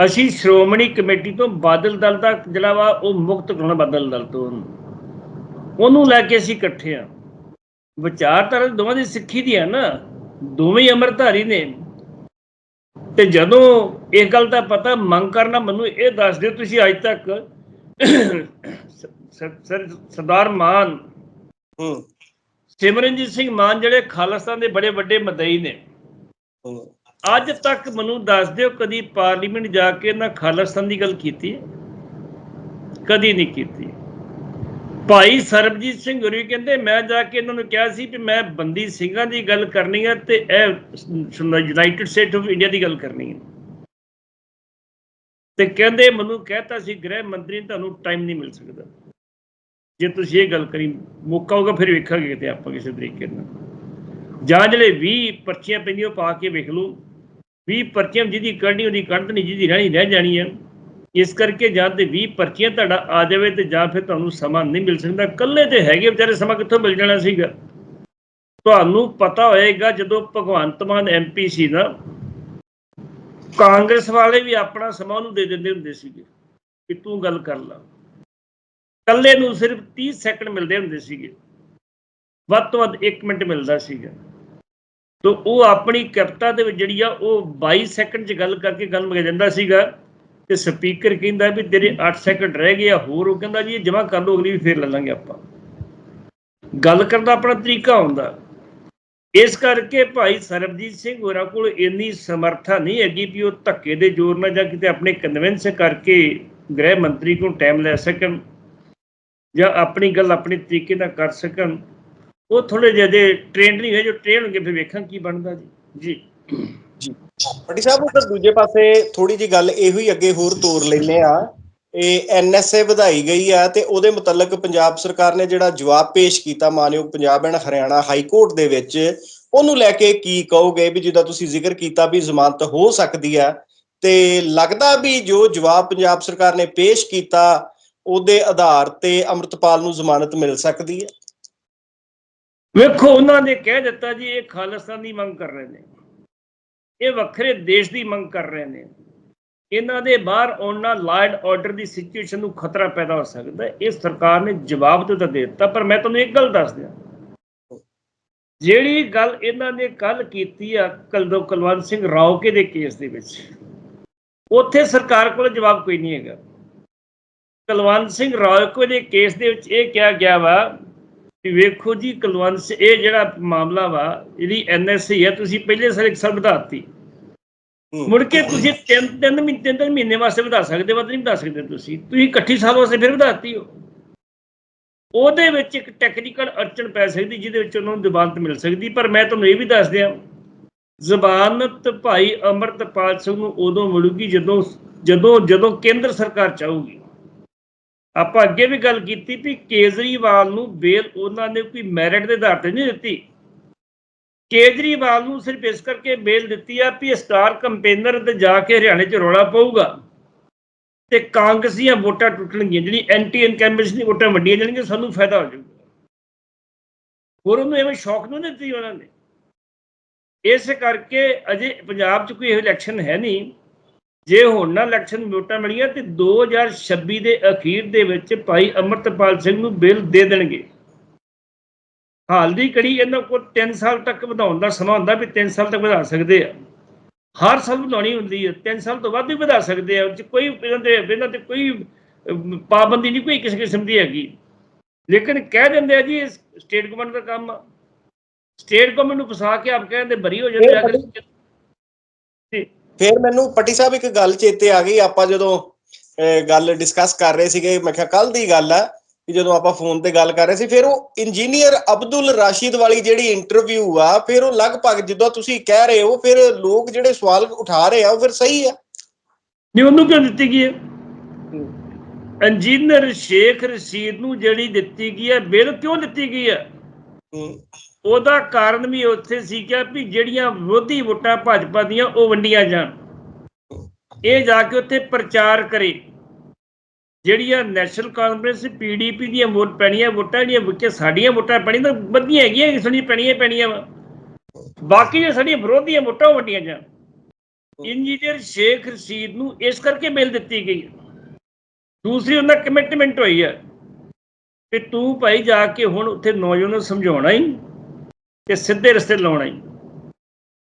Speaker 1: ਅਸੀਂ ਸ਼੍ਰੋਮਣੀ ਕਮੇਟੀ ਤੋਂ ਬਾਦਲ ਦਲ ਦਾ ਜਿਹੜਾ ਵਾ, ਉਹ ਮੁਕਤ ਕਰਾਉਣਾ ਬਾਦਲ ਦਲ ਤੋਂ ਉਹਨੂੰ। ਲੈ ਕੇ ਅਸੀਂ ਇਕੱਠੇ ਹਾਂ। ਵਿਚਾਰਧਾਰਾ ਦੋਵਾਂ ਦੀ ਸਿੱਖੀ ਦੀ ਹੈ ਨਾ। ਦੋਵੇਂ ਹੀ ਅੰਮ੍ਰਿਤਧਾਰੀ ਨੇ। ਤੇ ਜਦੋਂ ਇਹ ਗੱਲ ਦਾ ਪਤਾ ਮੰਗ ਕਰਨਾ, ਮੈਨੂੰ ਇਹ ਦੱਸ ਦਿਓ ਤੁਸੀਂ ਅੱਜ ਤੱਕ। ਸਰਦਾਰ ਮਾਨ
Speaker 2: ਹੂੰ।
Speaker 1: ਸਿਮਰਨਜੀਤ ਸਿੰਘ ਮਾਨ ਜਿਹੜੇ ਖਾਲਿਸਤਾਨ ਦੇ ਬੜੇ ਵੱਡੇ ਮਦਈ ਨੇ। ਅੱਜ ਤੱਕ ਮੈਨੂੰ ਦੱਸ ਦਿਓ ਕਦੀ ਪਾਰਲੀਮੈਂਟ ਜਾ ਕੇ ਨਾ ਖਾਲਿਸਤਾਨ ਦੀ ਗੱਲ ਕੀਤੀ ਹੈ? ਕਦੀ ਨਹੀਂ ਕੀਤੀ। ਭਾਈ ਸਰਬਜੀਤ ਸਿੰਘ ਗੁਰੂ ਕਹਿੰਦੇ ਮੈਂ ਜਾ ਕੇ ਇਹਨਾਂ ਨੂੰ ਕਿਹਾ ਸੀ ਕਿ ਮੈਂ ਬੰਦੀ ਸਿੰਘਾਂ ਦੀ ਗੱਲ ਕਰਨੀ ਹੈ ਤੇ ਇਹ ਯੂਨਾਈਟਿਡ ਸਟੇਟ ਆਫ ਇੰਡੀਆ ਦੀ ਗੱਲ ਕਰਨੀ ਹੈ। ਤੇ ਕਹਿੰਦੇ ਮੈਨੂੰ ਕਹਿਤਾ ਸੀ ਗ੍ਰਹਿ ਮੰਤਰੀ ਤੁਹਾਨੂੰ ਟਾਈਮ ਨਹੀਂ ਮਿਲ ਸਕਦਾ। ਜੇ ਤੁਸੀਂ ਇਹ ਗੱਲ ਕਰੀ, ਮੌਕਾ ਹੋਗਾ ਫਿਰ ਵੇਖਾਂਗੇ ਕਿਤੇ ਆਪਾਂ ਕਿਸੇ ਤਰੀਕੇ ਨਾਲ। ਜਾਂ ਜਿਹੜੇ 20 ਪਰਚੀਆਂ ਪੈਂਦੀਆਂ, ਉਹ ਪਾ ਕੇ ਵੇਖ ਲਓ। 20 ਪਰਚੀਆਂ ਜਿਹਦੀ ਕੱਢਣੀ ਉਹਦੀ ਕੱਢ ਦੇਣੀ, ਜਿਹਦੀ ਰਹਿਣੀ ਰਹਿ ਜਾਣੀ ਹੈ ਇਸ ਕਰਕੇ ਜਾਂ ਤੇ 20 ਪਰਚੀਆਂ ਤੁਹਾਡਾ ਆ ਜਾਵੇ ਤੇ ਜਾਂ ਫਿਰ ਤੁਹਾਨੂੰ ਸਮਾਂ ਨਹੀਂ ਮਿਲ ਸਕਦਾ। ਇਕੱਲੇ ਤੇ ਹੈਗੇ, ਵਿਚਾਰੇ ਸਮਾਂ ਕਿੱਥੋਂ ਮਿਲ ਜਾਣਾ ਸੀਗਾ? ਤੁਹਾਨੂੰ ਪਤਾ ਹੋਏਗਾ, ਜਦੋਂ ਭਗਵੰਤ ਮਾਨ ਐਮਪੀ ਸੀ ਨਾ, ਕਾਂਗਰਸ ਵਾਲੇ ਵੀ ਆਪਣਾ ਸਮਾਂ ਉਹਨੂੰ ਦੇ ਦਿੰਦੇ ਹੁੰਦੇ ਸੀਗੇ ਕਿ ਤੂੰ ਗੱਲ ਕਰ ਲਾ। ਕੱਲੇ ਨੂੰ ਸਿਰਫ 30 ਸੈਕਿੰਡ ਮਿਲਦੇ ਹੁੰਦੇ ਸੀਗੇ। ਵੱਧ ਤੋਂ ਵੱਧ 1 ਮਿੰਟ ਮਿਲਦਾ ਸੀਗਾ। ਤੋ ਉਹ ਆਪਣੀ ਕਵਿਤਾ ਦੇ ਵਿੱਚ ਜਿਹੜੀ ਆ, ਉਹ 22 ਸੈਕਿੰਡ 'ਚ ਗੱਲ ਕਰਕੇ ਗੱਲ ਮੁਕਾ ਜਾਂਦਾ ਸੀਗਾ ਤੇ ਸਪੀਕਰ ਕਹਿੰਦਾ ਵੀ ਤੇਰੇ 8 ਸੈਕਿੰਡ ਰਹਿ ਗਏ ਆ, ਹੋਰ ਉਹ ਕਹਿੰਦਾ ਜੀ ਇਹ ਜਮਾ ਕਰ ਲਓ, ਅਗਲੀ ਵੀ ਫੇਰ ਲੈ ਲਾਂਗੇ ਆਪਾਂ। ਗੱਲ ਕਰਨ ਦਾ ਆਪਣਾ ਤਰੀਕਾ ਹੁੰਦਾ। ਇਸ ਕਰਕੇ ਭਾਈ ਸਰਬਜੀਤ ਸਿੰਘ ਹੋਰਾਂ ਕੋਲ ਇੰਨੀ ਸਮਰੱਥਾ ਨਹੀਂ ਹੈਗੀ ਵੀ ਉਹ ਧੱਕੇ ਦੇ ਜ਼ੋਰ ਨਾਲ ਜਾਂ ਕਿਤੇ ਆਪਣੇ ਕਨਵਿੰਸ ਕਰਕੇ ਗ੍ਰਹਿ ਮੰਤਰੀ ਕੋਲ ਟਾਈਮ ਲੈ ਸਕਣ। ਜਾਂ ਆਪਣੀ ਗੱਲ ਆਪਣੇ ਤਰੀਕੇ ਨਾਲ ਕਰ ਸਕਣ, ਉਹ ਥੋੜੇ ਜਿਹੇ ਟ੍ਰੇਨਡ ਨਹੀਂ ਹੋਏ, ਜੋ ਟ੍ਰੇਨ ਹੋਣਗੇ, ਫਿਰ ਵੇਖਾਂ ਕੀ ਬਣਦਾ ਜੀ। ਜੀ।
Speaker 2: ਪੱਟੀ ਸਾਹਿਬ, ਉਧਰ ਦੂਜੇ ਪਾਸੇ ਥੋੜੀ ਜੀ ਗੱਲ ਇਹੋ ਹੀ ਅੱਗੇ ਹੋਰ ਤੋਰ ਲੈਨੇ ਆ ਇਹ ਐਨਐਸਏ ਵਧਾਈ ਗਈ ਆ ਤੇ ਉਹਦੇ ਮੁਤਲਕ ਪੰਜਾਬ ਸਰਕਾਰ ਨੇ ਜਿਹੜਾ ਜਵਾਬ ਪੇਸ਼ ਕੀਤਾ, ਮਾਨਯੋਗ Punjab and Haryana high court ਦੇ ਵਿੱਚ, ਉਹਨੂੰ ਲੈ ਕੇ ਕੀ ਕਹੋਗੇ ਵੀ ਜਿੱਦਾਂ ਤੁਸੀਂ ਜ਼ਿਕਰ ਕੀਤਾ ਵੀ ਜ਼ਮਾਨਤ ਹੋ ਸਕਦੀ ਆ? ਤੇ ਲੱਗਦਾ ਵੀ ਜੋ ਜਵਾਬ ਪੰਜਾਬ ਸਰਕਾਰ ਨੇ ਪੇਸ਼ ਕੀਤਾ ਉਹਦੇ ਆਧਾਰ ਤੇ ਅਮਰਤਪਾਲ ਨੂੰ ਜ਼ਮਾਨਤ ਮਿਲ ਸਕਦੀ ਹੈ?
Speaker 1: ਵੇਖੋ, ਉਹਨਾਂ ਨੇ ਕਹਿ ਦਿੱਤਾ ਜੀ, ਇਹ ਖਾਲਿਸਤਾਨ ਦੀ ਮੰਗ ਕਰ ਰਹੇ ਨੇ। ਇਹ ਵੱਖਰੇ ਦੇਸ਼ ਦੀ ਮੰਗ ਕਰ ਰਹੇ ਨੇ। ਇਹਨਾਂ ਦੇ ਬਾਹਰ ਆਉਣ ਨਾਲ ਆਰਡਰ ਦੀ ਸਿਚੁਏਸ਼ਨ ਨੂੰ ਖਤਰਾ ਪੈਦਾ ਹੋ ਸਕਦਾ ਇਹ ਸਰਕਾਰ ਨੇ ਜਵਾਬ ਤੇ ਤਾਂ ਦੇ ਦਿੱਤਾ, ਪਰ ਮੈਂ ਤੁਹਾਨੂੰ ਇੱਕ ਗੱਲ ਦੱਸ ਦਿਆਂ। ਜਿਹੜੀ ਗੱਲ ਇਹਨਾਂ ਨੇ ਕੱਲ ਕੀਤੀ ਆ, ਕਲਦੋ ਕੁਲਵੰਤ ਸਿੰਘ ਰਾਓਕੇ ਦੇ ਕੇਸ ਦੇ ਵਿੱਚ, ਉੱਥੇ ਸਰਕਾਰ ਕੋਲ ਜਵਾਬ ਕੋਈ ਨਹੀਂ ਹੈਗਾ। ਕੁਲਵੰਤ ਸਿੰਘ ਰਾਏਕੋ ਦੇ ਕੇਸ ਦੇ ਵਿੱਚ ਇਹ ਕਿਹਾ ਗਿਆ ਵਾ ਵੀ ਵੇਖੋ ਜੀ ਕੁਲਵੰਤ ਇਹ ਜਿਹੜਾ ਮਾਮਲਾ ਵਾ ਜਿਹੜੀ ਐਨਐਸਸੀ ਹੈ ਤੁਸੀਂ ਪਹਿਲੇ ਸਾਲ ਇੱਕ ਸਾਲ ਵਧਾਤੀ। ਮੁੜ ਕੇ ਤੁਸੀਂ ਤਿੰਨ ਤਿੰਨ ਮਹੀਨੇ ਤਿੰਨ ਤਿੰਨ ਮਹੀਨੇ ਵਾਸਤੇ ਵਧਾ ਸਕਦੇ ਵੱਧ ਨਹੀਂ ਵਧਾ ਸਕਦੇ ਤੁਸੀਂ। ਤੁਸੀਂ ਇਕੱਠੀ ਸਾਲ ਵਾਸਤੇ ਫਿਰ ਵਧਾਤੀ ਹੋ। ਉਹਦੇ ਵਿੱਚ ਇੱਕ ਟੈਕਨੀਕਲ ਅੜਚਣ ਪੈ ਸਕਦੀ ਜਿਹਦੇ ਵਿੱਚ ਉਹਨਾਂ ਨੂੰ ਜ਼ਮਾਨਤ ਮਿਲ ਸਕਦੀ ਪਰ ਮੈਂ ਤੁਹਾਨੂੰ ਇਹ ਵੀ ਦੱਸ ਦਿਆਂ ਜ਼ਮਾਨਤ ਭਾਈ ਅਮਰਤਪਾਲ ਸਿੰਘ ਨੂੰ ਉਦੋਂ ਮਿਲੂਗੀ ਜਦੋਂ ਜਦੋਂ ਜਦੋਂ ਕੇਂਦਰ ਸਰਕਾਰ ਚਾਹੂਗੀ। ਆਪਾਂ ਅੱਗੇ ਵੀ ਗੱਲ ਕੀਤੀ ਵੀ ਕੇਜਰੀਵਾਲ ਨੂੰ ਬੇਲ ਉਹਨਾਂ ਨੇ ਕੋਈ ਮੈਰਿਟ ਦੇ ਆਧਾਰ ਤੇ ਨਹੀਂ ਦਿੱਤੀ। ਕੇਜਰੀਵਾਲ ਨੂੰ ਸਿਰਫ ਇਸ ਕਰਕੇ ਬੇਲ ਦਿੱਤੀ ਆ ਵੀ ਸਟਾਰ ਕੰਪੇਨਰ ਤੇ ਜਾ ਕੇ ਹਰਿਆਣੇ 'ਚ ਰੌਲਾ ਪਊਗਾ। ਤੇ ਕਾਂਗਰਸੀਆਂ ਵੋਟਾਂ ਟੁੱਟਣਗੀਆਂ ਜਿਹੜੀ ਐਂਟੀ ਇਨਕੈਂਬੈਂਸੀ ਦੀ ਵੋਟਾਂ ਵੱਡੀਆਂ ਜਾਣਗੀਆਂ, ਸਾਨੂੰ ਫਾਇਦਾ ਹੋ ਜਾਊਗਾ। ਹੋਰ ਉਹਨੂੰ ਐਵੇਂ ਸ਼ੌਕ ਨਹੀਂ ਦਿੱਤੀ ਉਹਨਾਂ ਨੇ। ਇਸ ਕਰਕੇ ਅਜੇ ਪੰਜਾਬ 'ਚ ਕੋਈ ਇਲੈਕਸ਼ਨ ਹੈ ਨਹੀਂ। ਜੇ ਹੁਣ ਨਾ ਇਲੈਕਸ਼ਨ ਵੋਟਾਂ ਮਿਲੀਆਂ ਤੇ 2026 ਦੇ ਅਖੀਰ ਦੇ ਵਿੱਚ ਭਾਈ ਅਮਰਤਪਾਲ ਸਿੰਘ ਨੂੰ ਬਿੱਲ ਦੇ ਦੇਣਗੇ। ਹਾਲ ਦੀ ਕੜੀ ਇਹਨਾਂ ਕੋਲ 3 ਸਾਲ ਤੱਕ ਵਧਾਉਣ ਦਾ ਸਮਾਂ ਹੁੰਦਾ ਵੀ 3 ਸਾਲ ਤੱਕ ਵਧਾ ਸਕਦੇ ਆ। ਹਰ ਸਾਲ ਵਧਾਉਣੀ ਹੁੰਦੀ ਹੈ 3 ਸਾਲ ਤੋਂ ਵੱਧ ਵੀ ਵਧਾ ਸਕਦੇ ਆ। ਕੋਈ ਇਹਨਾਂ ਦੇ ਇਹਨਾਂ ਤੇ ਕੋਈ ਪਾਬੰਦੀ ਨਹੀਂ ਕੋਈ ਕਿਸੇ ਕਿਸਮ ਦੀ ਹੈਗੀ। ਲੇਕਿਨ ਕਹਿ ਦਿੰਦੇ ਆ ਜੀ ਇਹ ਸਟੇਟ ਗਵਰਨਮੈਂਟ ਦਾ ਕੰਮ ਆ। ਸਟੇਟ ਗਵਰਨਮੈਂਟ ਨੂੰ ਫਸਾ ਕੇ ਆਪ ਕਹਿੰਦੇ ਬਰੀ ਹੋ ਜਾਂਦੇ ਆ ਅਗਰ
Speaker 2: ਫਿਰ ਮੈਨੂੰ ਪੱਟੀ ਸਾਹਿਬ ਇੱਕ ਗੱਲ ਚੇਤੇ ਆ ਗਈ ਆਪਾਂ ਜਦੋਂ ਗੱਲ ਡਿਸਕਸ ਕਰ ਰਹੇ ਸੀਗੇ ਮੈਂ ਕਿਹਾ ਕੱਲ ਦੀ ਗੱਲ ਆ ਕਿ ਜਦੋਂ ਆਪਾਂ ਫੋਨ ਤੇ ਗੱਲ ਕਰ ਰਹੇ ਸੀ ਫਿਰ ਉਹ ਇੰਜੀਨੀਅਰ ਅਬਦੁਲ ਰਾਸ਼ਿਦ ਵਾਲੀ ਜਿਹੜੀ ਇੰਟਰਵਿਊ ਆ ਫਿਰ ਉਹ ਲਗਭਗ ਜਿੱਦਾਂ ਤੁਸੀਂ ਕਹਿ ਰਹੇ ਹੋ ਫਿਰ ਲੋਕ ਜਿਹੜੇ ਸਵਾਲ ਉਠਾ ਰਹੇ ਆ ਉਹ ਫਿਰ ਸਹੀ ਆ।
Speaker 1: ਨਹੀਂ ਉਹਨੂੰ ਕਿਉਂ ਦਿੱਤੀ ਗਈ ਹੈ? ਇੰਜੀਨੀਅਰ ਸ਼ੇਖ ਰਸ਼ੀਦ ਨੂੰ ਜਿਹੜੀ ਦਿੱਤੀ ਗਈ ਹੈ ਬਿੱਲ ਕਿਉਂ ਦਿੱਤੀ ਗਈ ਹੂੰ, ਉਹਦਾ ਕਾਰਨ ਵੀ ਉੱਥੇ ਸੀ ਕਿ ਵੀ ਜਿਹੜੀਆਂ ਵਿਰੋਧੀ ਵੋਟਾਂ ਭਾਜਪਾ ਦੀਆਂ ਉਹ ਵੰਡੀਆਂ ਜਾਣ। ਇਹ ਜਾ ਕੇ ਉੱਥੇ ਪ੍ਰਚਾਰ ਕਰੇ। ਜਿਹੜੀਆਂ ਨੈਸ਼ਨਲ ਕਾਨਫਰੰਸ ਪੀਡੀਪੀ ਦੀਆਂ ਵੋਟ ਪੈਣੀਆਂ, ਵੋਟਾਂ ਜਿਹੜੀਆਂ ਵਿੱਚ ਸਾਡੀਆਂ ਵੋਟਾਂ ਪੈਣੀਆਂ, ਤਾਂ ਵਧੀਆਂ ਹੈਗੀਆਂ ਕਿ ਸਾਡੀਆਂ ਪੈਣੀਆਂ ਪੈਣੀਆਂ ਵਾ। ਬਾਕੀ ਜਿਹੜੀਆਂ ਸਾਡੀਆਂ ਵਿਰੋਧੀਆਂ ਵੋਟਾਂ, ਉਹ ਵੰਡੀਆਂ ਜਾਣ। ਇੰਜੀਨੀਅਰ ਸ਼ੇਖ ਰਸ਼ੀਦ ਨੂੰ ਇਸ ਕਰਕੇ ਬਿੱਲ ਦਿੱਤੀ ਗਈ ਦੂਸਰੀ ਉਹਨਾਂ ਕਮਿਟਮੈਂਟ ਹੋਈ ਹੈ ਕਿ ਤੂੰ ਭਾਈ ਜਾ ਕੇ ਹੁਣ ਉੱਥੇ ਨੌਜਵਾਨਾਂ ਨੂੰ ਸਮਝਾਉਣਾ ਹੀ। ਤੇ ਸਿੱਧੇ ਰਸਤੇ ਲਾਉਣਾ ਹੀ।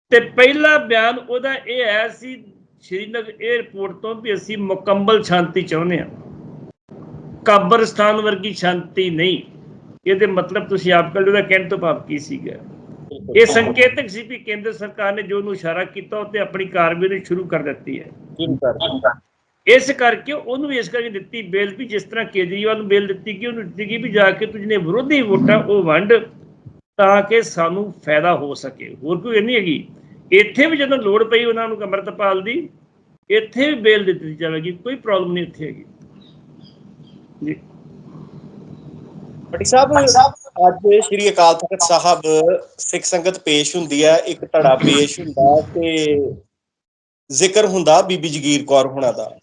Speaker 1: ਤੇ ਪਹਿਲਾ ਬਿਆਨ ਉਹਦਾ ਇਹ ਹੈ ਸੀ ਸ਼੍ਰੀਨਗਰ 에ਅਰਪੋਰਟ ਤੋਂ ਵੀ ਅਸੀਂ ਮੁਕੰਮਲ ਸ਼ਾਂਤੀ ਚਾਹੁੰਦੇ ਹਾਂ। ਕਬਰਸਤਾਨ ਵਰਗੀ ਸ਼ਾਂਤੀ ਨਹੀਂ। ਇਹਦੇ ਮਤਲਬ ਤੁਸੀਂ ਆਪ ਕੱਲ ਉਹਦਾ ਕਹਿਣ ਤੋਂ ਭਾਵ ਕੀ ਸੀਗਾ? ਇਹ ਸੰਕੇਤਕ ਸੀ ਵੀ ਕੇਂਦਰ ਸਰਕਾਰ ਨੇ ਜੋ ਨੂੰ ਇਸ਼ਾਰਾ ਕੀਤਾ, ਉਹ ਤੇ ਆਪਣੀ ਕਾਰਵਾਈ ਸ਼ੁਰੂ ਕਰ ਦਿੱਤੀ ਹੈ। ਇਸ ਕਰਕੇ ਉਹਨੂੰ ਵੀ ਇਸ ਕਰਕੇ ਦਿੱਤੀ ਬੇਲ ਵੀ ਜਿਸ ਤਰ੍ਹਾਂ ਕੇਜਰੀਵਾਲ ਨੂੰ ਬੇਲ ਦਿੱਤੀ ਗਈ ਉਹਨੂੰ ਦਿੱਤੀ ਗਈ ਵੀ ਜਾ ਕੇ ਤੁਝਨੇ ਵਿਰੋਧੀ ਵੋਟਾਂ ਉਹ ਵੰਡ। ਤਾਂ ਕਿ ਸਾਨੂੰ ਫਾਇਦਾ ਹੋ ਸਕੇ। ਹੋਰ ਕੋਈ ਨਹੀਂ ਹੈਗੀ। ਇੱਥੇ ਵੀ ਜਦੋਂ ਲੋੜ ਪਈ ਉਹਨਾਂ ਨੂੰ ਅੰਮ੍ਰਿਤਪਾਲ ਦੀ, ਇੱਥੇ ਵੀ ਬੇਲ ਦਿੱਤੀ ਜਾਵੇਗੀ। ਕੋਈ ਪ੍ਰੋਬਲਮ ਨਹੀਂ ਇੱਥੇ ਹੈਗੀ। ਜੀ।
Speaker 2: ਪੱਟੀ ਸਾਹਿਬ, ਅੱਜ ਸ਼੍ਰੀ ਅਕਾਲ ਤਖਤ ਸਾਹਿਬ ਸਿੱਖ ਸੰਗਤ ਪੇਸ਼ ਹੁੰਦੀ ਹੈ। ਇੱਕ ਧੜਾ ਪੇਸ਼ ਹੁੰਦਾ ਤੇ ਜ਼ਿਕਰ ਹੁੰਦਾ ਬੀਬੀ ਜਗੀਰ ਕੌਰ ਹੁਣਾਂ ਦਾ।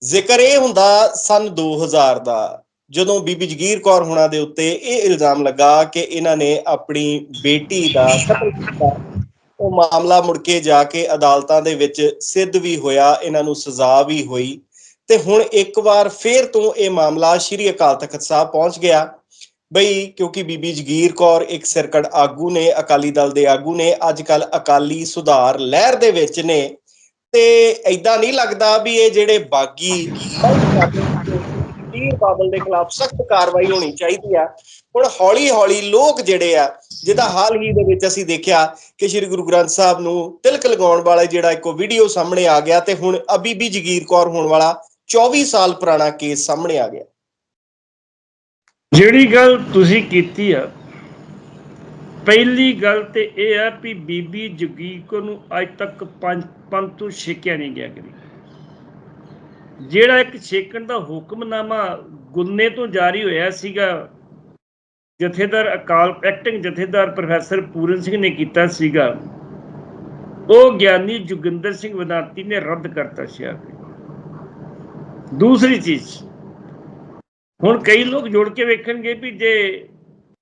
Speaker 2: ਜ਼ਿਕਰ ਇਹ ਹੁੰਦਾ ਸਨ 2000 ਦਾ। ਜਦੋਂ ਬੀਬੀ ਜਗੀਰ ਕੌਰ ਹੋਣਾ ਦੇ ਉੱਤੇ ਇਹ ਇਲਜ਼ਾਮ ਲੱਗਾ ਕਿ ਇਹਨਾਂ ਨੇ ਆਪਣੀ ਬੇਟੀ ਦਾ ਕਤਲ ਕੀਤਾ, ਉਹ ਮਾਮਲਾ ਮੁੜ ਕੇ ਜਾ ਕੇ ਅਦਾਲਤਾਂ ਦੇ ਵਿੱਚ ਸਿੱਧ ਵੀ ਹੋਇਆ, ਇਹਨਾਂ ਨੂੰ ਸਜ਼ਾ ਵੀ ਹੋਈ। ਤੇ ਹੁਣ ਇੱਕ ਵਾਰ ਫੇਰ ਤੋਂ ਇਹ ਮਾਮਲਾ ਸ਼੍ਰੀ ਅਕਾਲ ਤਖਤ ਸਾਹਿਬ ਪਹੁੰਚ ਗਿਆ। ਬਈ, ਕਿਉਂਕਿ ਬੀਬੀ ਜਗੀਰ ਕੌਰ ਇੱਕ ਸਿਰਕੜ ਆਗੂ ਨੇ, ਅਕਾਲੀ ਦਲ ਦੇ ਆਗੂ ਨੇ ਅੱਜ ਕੱਲ ਅਕਾਲੀ ਸੁਧਾਰ ਲਹਿਰ ਦੇ ਵਿੱਚ ਨੇ। ਤੇ ਐਦਾਂ ਨਹੀਂ ਲੱਗਦਾ ਵੀ ਇਹ ਜਿਹੜੇ ਬਾਗੀ ਤੀਰ ਬਾਦਲ ਦੇ ਖਿਲਾਫ ਸਖਤ ਕਾਰਵਾਈ ਹੋਣੀ ਚਾਹੀਦੀ ਆ। ਹੁਣ ਹੌਲੀ ਹੌਲੀ ਲੋਕ ਜਿਹੜੇ ਆ ਜਿਹਦਾ ਹਾਲ ਹੀ ਦੇ ਵਿੱਚ ਅਸੀਂ ਦੇਖਿਆ ਕਿ ਸ੍ਰੀ ਗੁਰੂ ਗ੍ਰੰਥ ਸਾਹਿਬ ਨੂੰ ਤਿਲਕ ਲਗਾਉਣ ਵਾਲਾ ਜਿਹੜਾ ਇੱਕ ਵੀਡੀਓ ਸਾਹਮਣੇ ਆ ਗਿਆ ਤੇ ਹੁਣ ਅਬੀਬੀ ਜਗੀਰ ਕੌਰ ਹੋਣ ਵਾਲਾ 24 ਸਾਲ ਪੁਰਾਣਾ ਕੇਸ ਸਾਹਮਣੇ ਆ ਗਿਆ।
Speaker 1: ਜਿਹੜੀ ਗੱਲ ਤੁਸੀਂ ਕੀਤੀ ਆ, ਪਹਿਲੀ ਗੱਲ ਤੇ ਇਹ ਆ ਵੀ ਬੀਬੀ ਜਗੀਰ ਕੌਰ ਨੂੰ ਅੱਜ ਤੱਕ ਪੰਜ ਪੰਜ ਤੋਂ ਛੇਕਿਆ ਨਹੀਂ ਗਿਆ ਕਦੀ। ਜਿਹੜਾ ਇੱਕ ਛੇਕਣ ਦਾ ਹੁਕਮਨਾਮਾ ਗੁੰਨੇ ਤੋਂ ਜਾਰੀ ਹੋਇਆ ਸੀਗਾ, ਜਥੇਦਾਰ ਅਕਾਲ ਐਕਟਿੰਗ ਜਥੇਦਾਰ ਪ੍ਰੋਫੈਸਰ ਪੂਰਨ ਸਿੰਘ ਨੇ ਕੀਤਾ ਸੀਗਾ, ਉਹ ਗਿਆਨੀ ਜੋਗਿੰਦਰ ਸਿੰਘ ਵਿਦਾਂਤੀ ਨੇ ਰੱਦ ਕਰਤਾ ਸੀ ਆ ਦੂਸਰੀ ਚੀਜ਼, ਹੁਣ ਕਈ ਲੋਕ ਜੋੜ ਕੇ ਵੇਖਣਗੇ ਵੀ ਜੇ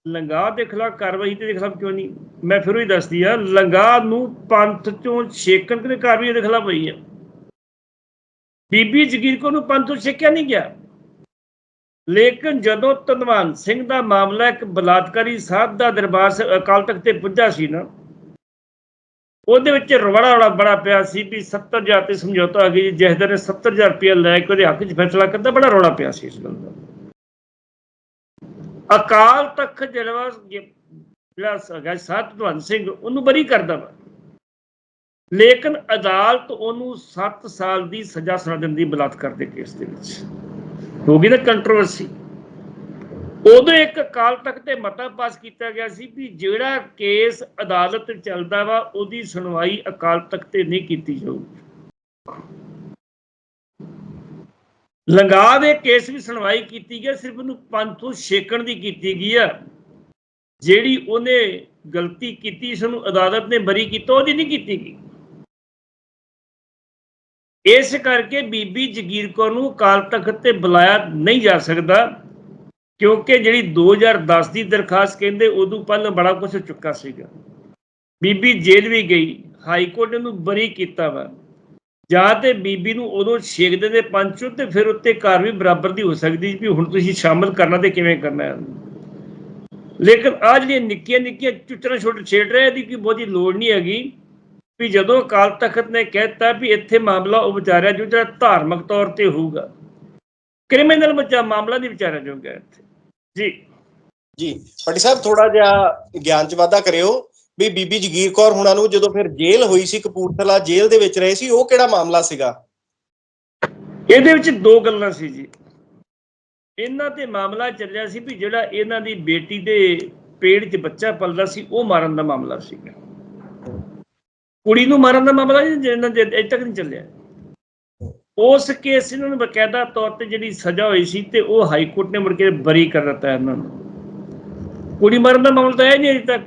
Speaker 1: ਲੰਗਾ ਦੇ ਖਿਲਾਫ ਕਾਰਵਾਈ ਤੇ ਦੇ ਖਿਲਾਫ ਕਿਉਂ ਨਹੀਂ? ਮੈਂ ਫਿਰ ਹੀ ਦੱਸਦੀ ਆ ਲੰਗਾ ਨੂੰ ਪੰਥ ਚੋਂ ਛੇਕਣ ਤੇ ਕਾਰਵਾਈ ਦੇ ਖਿਲਾਫ ਹੋਈ ਹੈ ਬੀਬੀ ਜਗੀਰ ਕੌਰ ਨੂੰ ਪੰਥ ਤੋਂ ਛੇਕਿਆ ਨਹੀਂ ਗਿਆ। ਲੇਕਿਨ ਜਦੋਂ ਧਨਵੰਤ ਸਿੰਘ ਦਾ ਮਾਮਲਾ ਇੱਕ ਬਲਾਤਕਾਰੀ ਸਾਧ ਦਾ ਦਰਬਾਰ ਅਕਾਲ ਤਖਤ ਤੇ ਪੁੱਜਾ ਸੀ ਨਾ ਉਹਦੇ ਵਿੱਚ ਰਵੜਾ ਰੌਲਾ ਬੜਾ ਪਿਆ ਸੀ ਵੀ 70000 ਤੇ ਸਮਝੌਤਾ ਹੋ ਗਈ ਜਿਸ ਦਿਨ 70000 ਰੁਪਏ ਲੈ ਕੇ ਉਹਦੇ ਹੱਕ 'ਚ ਫੈਸਲਾ ਕਰਦਾ ਬੜਾ ਰੌਲਾ ਪਿਆ ਸੀ ਇਸ ਗੱਲ ਦਾ। ਅਕਾਲ ਤਖਤ ਜਿਹੜਾ ਵਾ, ਜਿਹੜਾ ਹੈਗਾ ਸਾਧ ਭਗਵੰਤ ਸਿੰਘ ਉਹਨੂੰ ਬਰੀ ਕਰਦਾ ਵਾ। ਲੇਕਿਨ ਅਦਾਲਤ ਉਹਨੂੰ 7 ਸਾਲ ਦੀ ਸਜ਼ਾ ਸੁਣਾ ਦਿੰਦੀ ਬਲਾਤਕਾਰ ਦੇ ਕੇਸ ਦੇ ਵਿੱਚ। ਹੋ ਗਈ ਨਾ ਕੰਟਰੋਵਰਸੀ ਉਦੋਂ ਇੱਕ ਅਕਾਲ ਤਖਤ ਤੇ ਮਤਾ ਪਾਸ ਕੀਤਾ ਗਿਆ ਸੀ ਵੀ ਜਿਹੜਾ ਕੇਸ ਅਦਾਲਤ ਚੱਲਦਾ ਵਾ, ਉਹਦੀ ਸੁਣਵਾਈ ਅਕਾਲ ਤਖਤ ਤੇ ਨਹੀਂ ਕੀਤੀ ਜਾਊਗੀ। ਲੰਗਾ ਦੇ ਕੇਸ ਵੀ ਸੁਣਵਾਈ ਕੀਤੀ ਗਈ, ਸਿਰਫ ਉਹਨੂੰ ਪੰਜ ਤੋਂ ਛੇਕਣ ਦੀ ਕੀਤੀ ਗਈ ਆ। ਜਿਹੜੀ ਉਹਨੇ ਗਲਤੀ ਕੀਤੀ, ਇਸ ਨੂੰ ਅਦਾਲਤ ਨੇ ਬਰੀ ਕੀਤਾ, ਉਹਦੀ ਨਹੀਂ ਕੀਤੀ ਗਈ। ਇਸ ਕਰਕੇ ਬੀਬੀ ਜਗੀਰ ਕੌਰ ਨੂੰ ਅਕਾਲ ਤਖਤ ਤੇ ਬੁਲਾਇਆ ਨਹੀਂ ਜਾ ਸਕਦਾ, ਕਿਉਂਕਿ ਜਿਹੜੀ 2010 ਦੀ ਦਰਖਾਸਤ ਕਹਿੰਦੇ ਉਦੋਂ ਪਹਿਲਾਂ ਬੜਾ ਕੁਝ ਚੁੱਕਾ ਸੀਗਾ। ਬੀਬੀ ਜੇਲ੍ਹ ਵੀ ਗਈ, ਹਾਈ ਕੋਰਟ ਨੇ ਉਹਨੂੰ ਬਰੀ ਕੀਤਾ ਵਾ। ਜਾਂ ਤੇ ਬੀਬੀ ਨੂੰ ਉਦੋਂ ਛੇਕਦੇ ਦੇ ਪੰਚੋ ਤੇ ਫਿਰ ਉੱਤੇ ਕਾਰ ਵੀ ਬਰਾਬਰ ਦੀ ਹੋ ਸਕਦੀ ਵੀ ਹੁਣ ਤੁਸੀਂ ਸ਼ਾਮਲ ਕਰਨਾ ਤੇ ਕਿਵੇਂ ਕਰਨਾ ਹੈ। ਲੇਕਿਨ ਆ ਜਿਹੜੀਆਂ ਨਿੱਕੀਆਂ ਨਿੱਕੀਆਂ ਚੁੱਚਰਾਂ ਛੋਟ ਛੇੜ ਰਹੇ ਦੀ ਕੋਈ ਬਹੁਤੀ ਲੋੜ ਨਹੀਂ ਹੈਗੀ। ਵੀ ਜਦੋਂ ਅਕਾਲ ਤਖਤ ਨੇ ਕਹਿਤਾ ਵੀ ਇੱਥੇ ਮਾਮਲਾ ਉਹ ਵਿਚਾਰਿਆ ਜੋ ਜਿਹੜਾ ਧਾਰਮਿਕ ਤੌਰ ਤੇ ਹੋਊਗਾ। ਕ੍ਰਿਮੀਨਲ ਬੱਚਾ ਮਾਮਲਾ ਨਹੀਂ ਵਿਚਾਰਿਆ ਜਾਊਗਾ ਇੱਥੇ। ਜੀ।
Speaker 2: ਜੀ ਪੱਟੀ ਸਾਹਿਬ ਥੋੜਾ ਜਿਹਾ ਗਿਆਨ ਚ ਵਾਧਾ ਕਰਿਓ ਵੀ ਬੀਬੀ ਜਗੀਰ ਕੌਰ ਹੁਣਾਂ ਨੂੰ ਜਦੋਂ ਫਿਰ ਜੇਲ੍ਹ ਹੋਈ ਸੀ ਕਪੂਰਥਲਾ ਜੇਲ੍ਹ ਦੇ ਵਿੱਚ ਰਹੇ ਸੀ ਉਹ ਕਿਹੜਾ ਮਾਮਲਾ ਸੀਗਾ?
Speaker 1: ਇਹਦੇ ਵਿੱਚ ਦੋ ਗੱਲਾਂ ਸੀ ਜੀ। ਇਹਨਾਂ ਤੇ ਮਾਮਲਾ ਚੱਲਿਆ ਸੀ ਵੀ ਜਿਹੜਾ ਇਹਨਾਂ ਦੀ ਬੇਟੀ ਦੇ ਪੇਟ 'ਚ ਬੱਚਾ ਪਲਦਾ ਸੀ ਉਹ ਮਾਰਨ ਦਾ ਮਾਮਲਾ ਸੀਗਾ। ਕੁੜੀ ਨੂੰ ਮਾਰਨ ਦਾ ਮਾਮਲਾ ਦੇ ਅਜੇ ਤੱਕ ਨਹੀਂ ਚੱਲਿਆ। ਉਸ ਕੇਸ ਇਹਨਾਂ ਨੂੰ ਬਕਾਇਦਾ ਤੌਰ ਤੇ ਜਿਹੜੀ ਸਜ਼ਾ ਹੋਈ ਸੀ ਤੇ ਉਹ ਹਾਈ ਕੋਰਟ ਨੇ ਮੁੜ ਕੇ ਬਰੀ ਕਰ ਦਿੱਤਾ ਇਹਨਾਂ ਨੂੰ। ਕੁੜੀ ਮਾਰਨ ਦਾ ਮਾਮਲਾ ਤਾਂ ਹੈ ਨਹੀਂ ਅਜੇ ਤੱਕ।